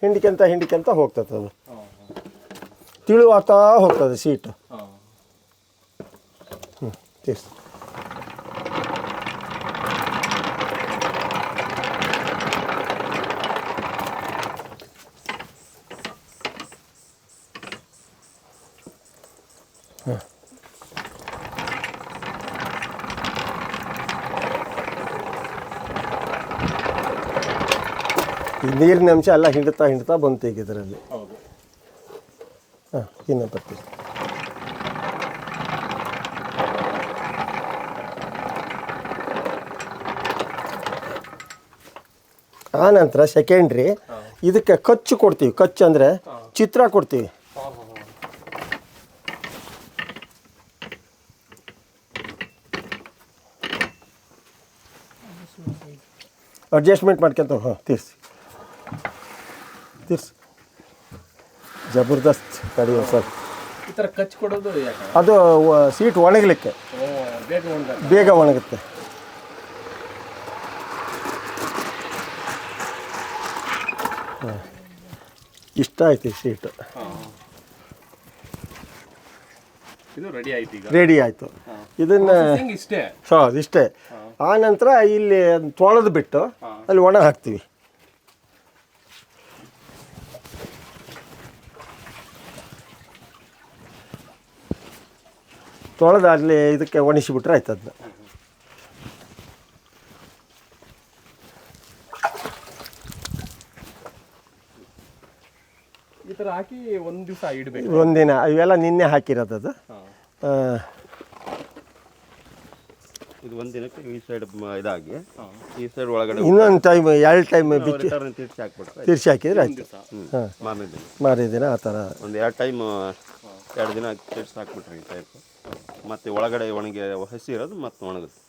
ಹಿಂಡ್ಕೊಂತ ಹಿಂಡ್ಕೊಂತ ಹೋಗ್ತದೆ ಅದು. ತಿಳುವಾಗ್ತಾ ಹೋಗ್ತದೆ ಸೀಟ್ ಹ್ಞೂ ಹ್ಞೂ ನೀರಿನ ಅಂಶ ಎಲ್ಲ ಹಿಂಡ್ತಾ ಹಿಂಡ್ತಾ ಬಂತು ಈಗ ಇದರಲ್ಲಿ. ಹಾಂ ಇನ್ನೊಂದು ಬರ್ತೀವಿ ಆ ನಂತರ ಸೆಕೆಂಡ್ರಿ ಇದಕ್ಕೆ ಕಚ್ಚು ಕೊಡ್ತೀವಿ. ಕಚ್ಚು ಅಂದರೆ ಚಿತ್ರ ಕೊಡ್ತೀವಿ. ಅಡ್ಜಸ್ಟ್ಮೆಂಟ್ ಮಾಡ್ಕೊಂತ ಹಾಂ ತೀರ್ಸಿ. ತೀರ್ಸಿ ಜಬರ್ದಸ್ತ್ ತಡೆಯೋ ಸರ್. ಈ ಥರ ಕಚ್ ಕೊಡೋದು ಯಾಕೆ? ಅದು ಸೀಟ್ ಒಣಗಲಿಕ್ಕೆ. ಓ ಬೇಗ ಒಣಗ ಬೇಗ ಒಣಗುತ್ತೆ. ಹಾಂ. ಇಷ್ಟ ಆಯ್ತು ಸೀಟು. ಇದು ರೆಡಿ ಆಯ್ತು ಈಗ. ರೆಡಿ ಆಯಿತು. ಇದನ್ನು ಹಿಂಗ್ ಇಷ್ಟೇ? ಇಷ್ಟೇ. ಆ ನಂತರ ಇಲ್ಲಿ ತೊಳೆದು ಬಿಟ್ಟು ಅಲ್ಲಿ ಒಣ ಹಾಕ್ತೀವಿ. ತೊಳೆದು ಅಲ್ಲಿ ಇದಕ್ಕೆ ಒಣಗಿಸಿಬಿಟ್ರೆ ಆಯ್ತು ಅದನ್ನ ಈ ಥರ ಹಾಕಿ ಒಂದು ದಿವಸ ಇಡಬೇಕು. ಒಂದಿನ ಇವೆಲ್ಲ ನಿನ್ನೆ ಹಾಕಿರೋದು ಅದು. ಆ, ಇದು ಒಂದು ದಿನಕ್ಕೆ ಈ ಸೈಡ್ ಇದಾಗಿ ಈ ಸೈಡ್ ಒಳಗಡೆ ಇನ್ನೊಂದು ಟೈಮ್ ಎರಡು ಟೈಮ್ ಬಿಚ್ಚಿ ತಿರ್ಸಿ ಹಾಕ್ಬಿಟ್ರೆ ತಿರ್ಸಿ ಹಾಕಿದ್ರೆ ಆಯ್ತು. ಮಾರನೇ ದಿನ. ಮಾರನೇ ದಿನ ಆ ಥರ ಒಂದು ಎರಡು ಟೈಮ್ ಎರಡು ದಿನ ತಿರ್ಸಿ ಹಾಕ್ಬಿಟ್ರಿ ಈ ಟೈಪ್ ಮತ್ತೆ ಒಳಗಡೆ ಒಣಗಿ ಹಸಿ ಇರೋದು ಮತ್ತೆ ಒಣಗುತ್ತೆ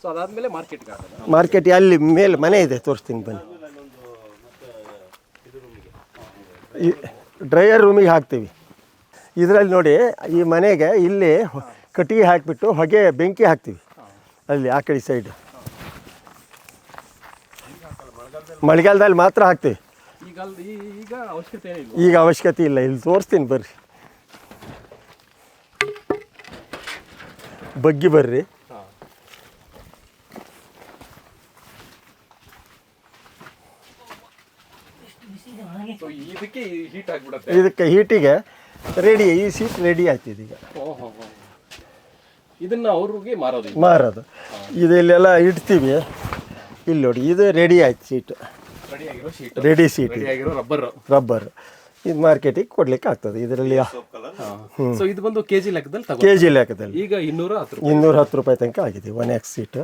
ಸೊ ಅದಾದ್ಮೇಲೆ ಮಾರ್ಕೆಟ್ಗೆ ಹಾಕೋದು? ಮಾರ್ಕೆಟ್ ಅಲ್ಲಿ ಮೇಲೆ ಮನೆ ಇದೆ ತೋರಿಸ್ತೀನಿ ಬನ್ನಿ. ಈ ಡ್ರೈಯರ್ ರೂಮಿಗೆ ಹಾಕ್ತೀವಿ. ಇದರಲ್ಲಿ ನೋಡಿ ಈ ಮನೆಗೆ ಇಲ್ಲಿ ಕಟ್ಟಿಗೆ ಹಾಕಿಬಿಟ್ಟು ಹೊಗೆ ಬೆಂಕಿ ಹಾಕ್ತೀವಿ. ಅಲ್ಲಿ ಆ ಕಡೆ ಸೈಡ್ ಮಳೆಗಾಲದಲ್ಲಿ ಮಾತ್ರ ಹಾಕ್ತೀವಿ. ಈಗ ಈಗ ಅವಶ್ಯಕತೆ ಏನಿಲ್ಲ. ಈಗ ಅವಶ್ಯಕತೆ ಇಲ್ಲ. ಇಲ್ಲಿ ತೋರಿಸ್ತೀನಿ ಬರ್ರಿ. ಬಗ್ಗಿ ಬರ್ರಿ. ಇದಕ್ಕೆ ಹೀಟಿಗೆ ರೆಡಿ ಈ ಸೀಟ್ ರೆಡಿ ಆಯ್ತಿದೆ ಈಗ ಇದನ್ನ ಅವ್ರಿಗೆ ಮಾರೋದು ಇದು. ಮಾರೋದು. ಇದು ಇಲ್ಲೆಲ್ಲ ಇಡ್ತೀವಿ. ಇಲ್ಲಿ ನೋಡಿ ಇದು ರೆಡಿ ಆಯ್ತು sheet ready sheet rubber rubber ಇದು ಮಾರ್ಕೆಟಿಗೆ ಕೊಡ್ಲಿಕ್ಕೆ ಆಗ್ತದೆ. ಇದರಲ್ಲಿ ಸೊ ಇದು ಬಂದು ಕೆಜಿ ಲೆಕ್ಕದಲ್ಲಿ ಕೆ ಜಿ ಲೆಕ್ಕದಲ್ಲಿ. ಈಗ ಇನ್ನೂರ ಹತ್ತು ರೂಪಾಯಿ. ಇನ್ನೂರ ಹತ್ತು ರೂಪಾಯಿ ತನಕ ಆಗಿದೆ ಒನ್ ಎಕ್ಸ್ ಸೀಟ್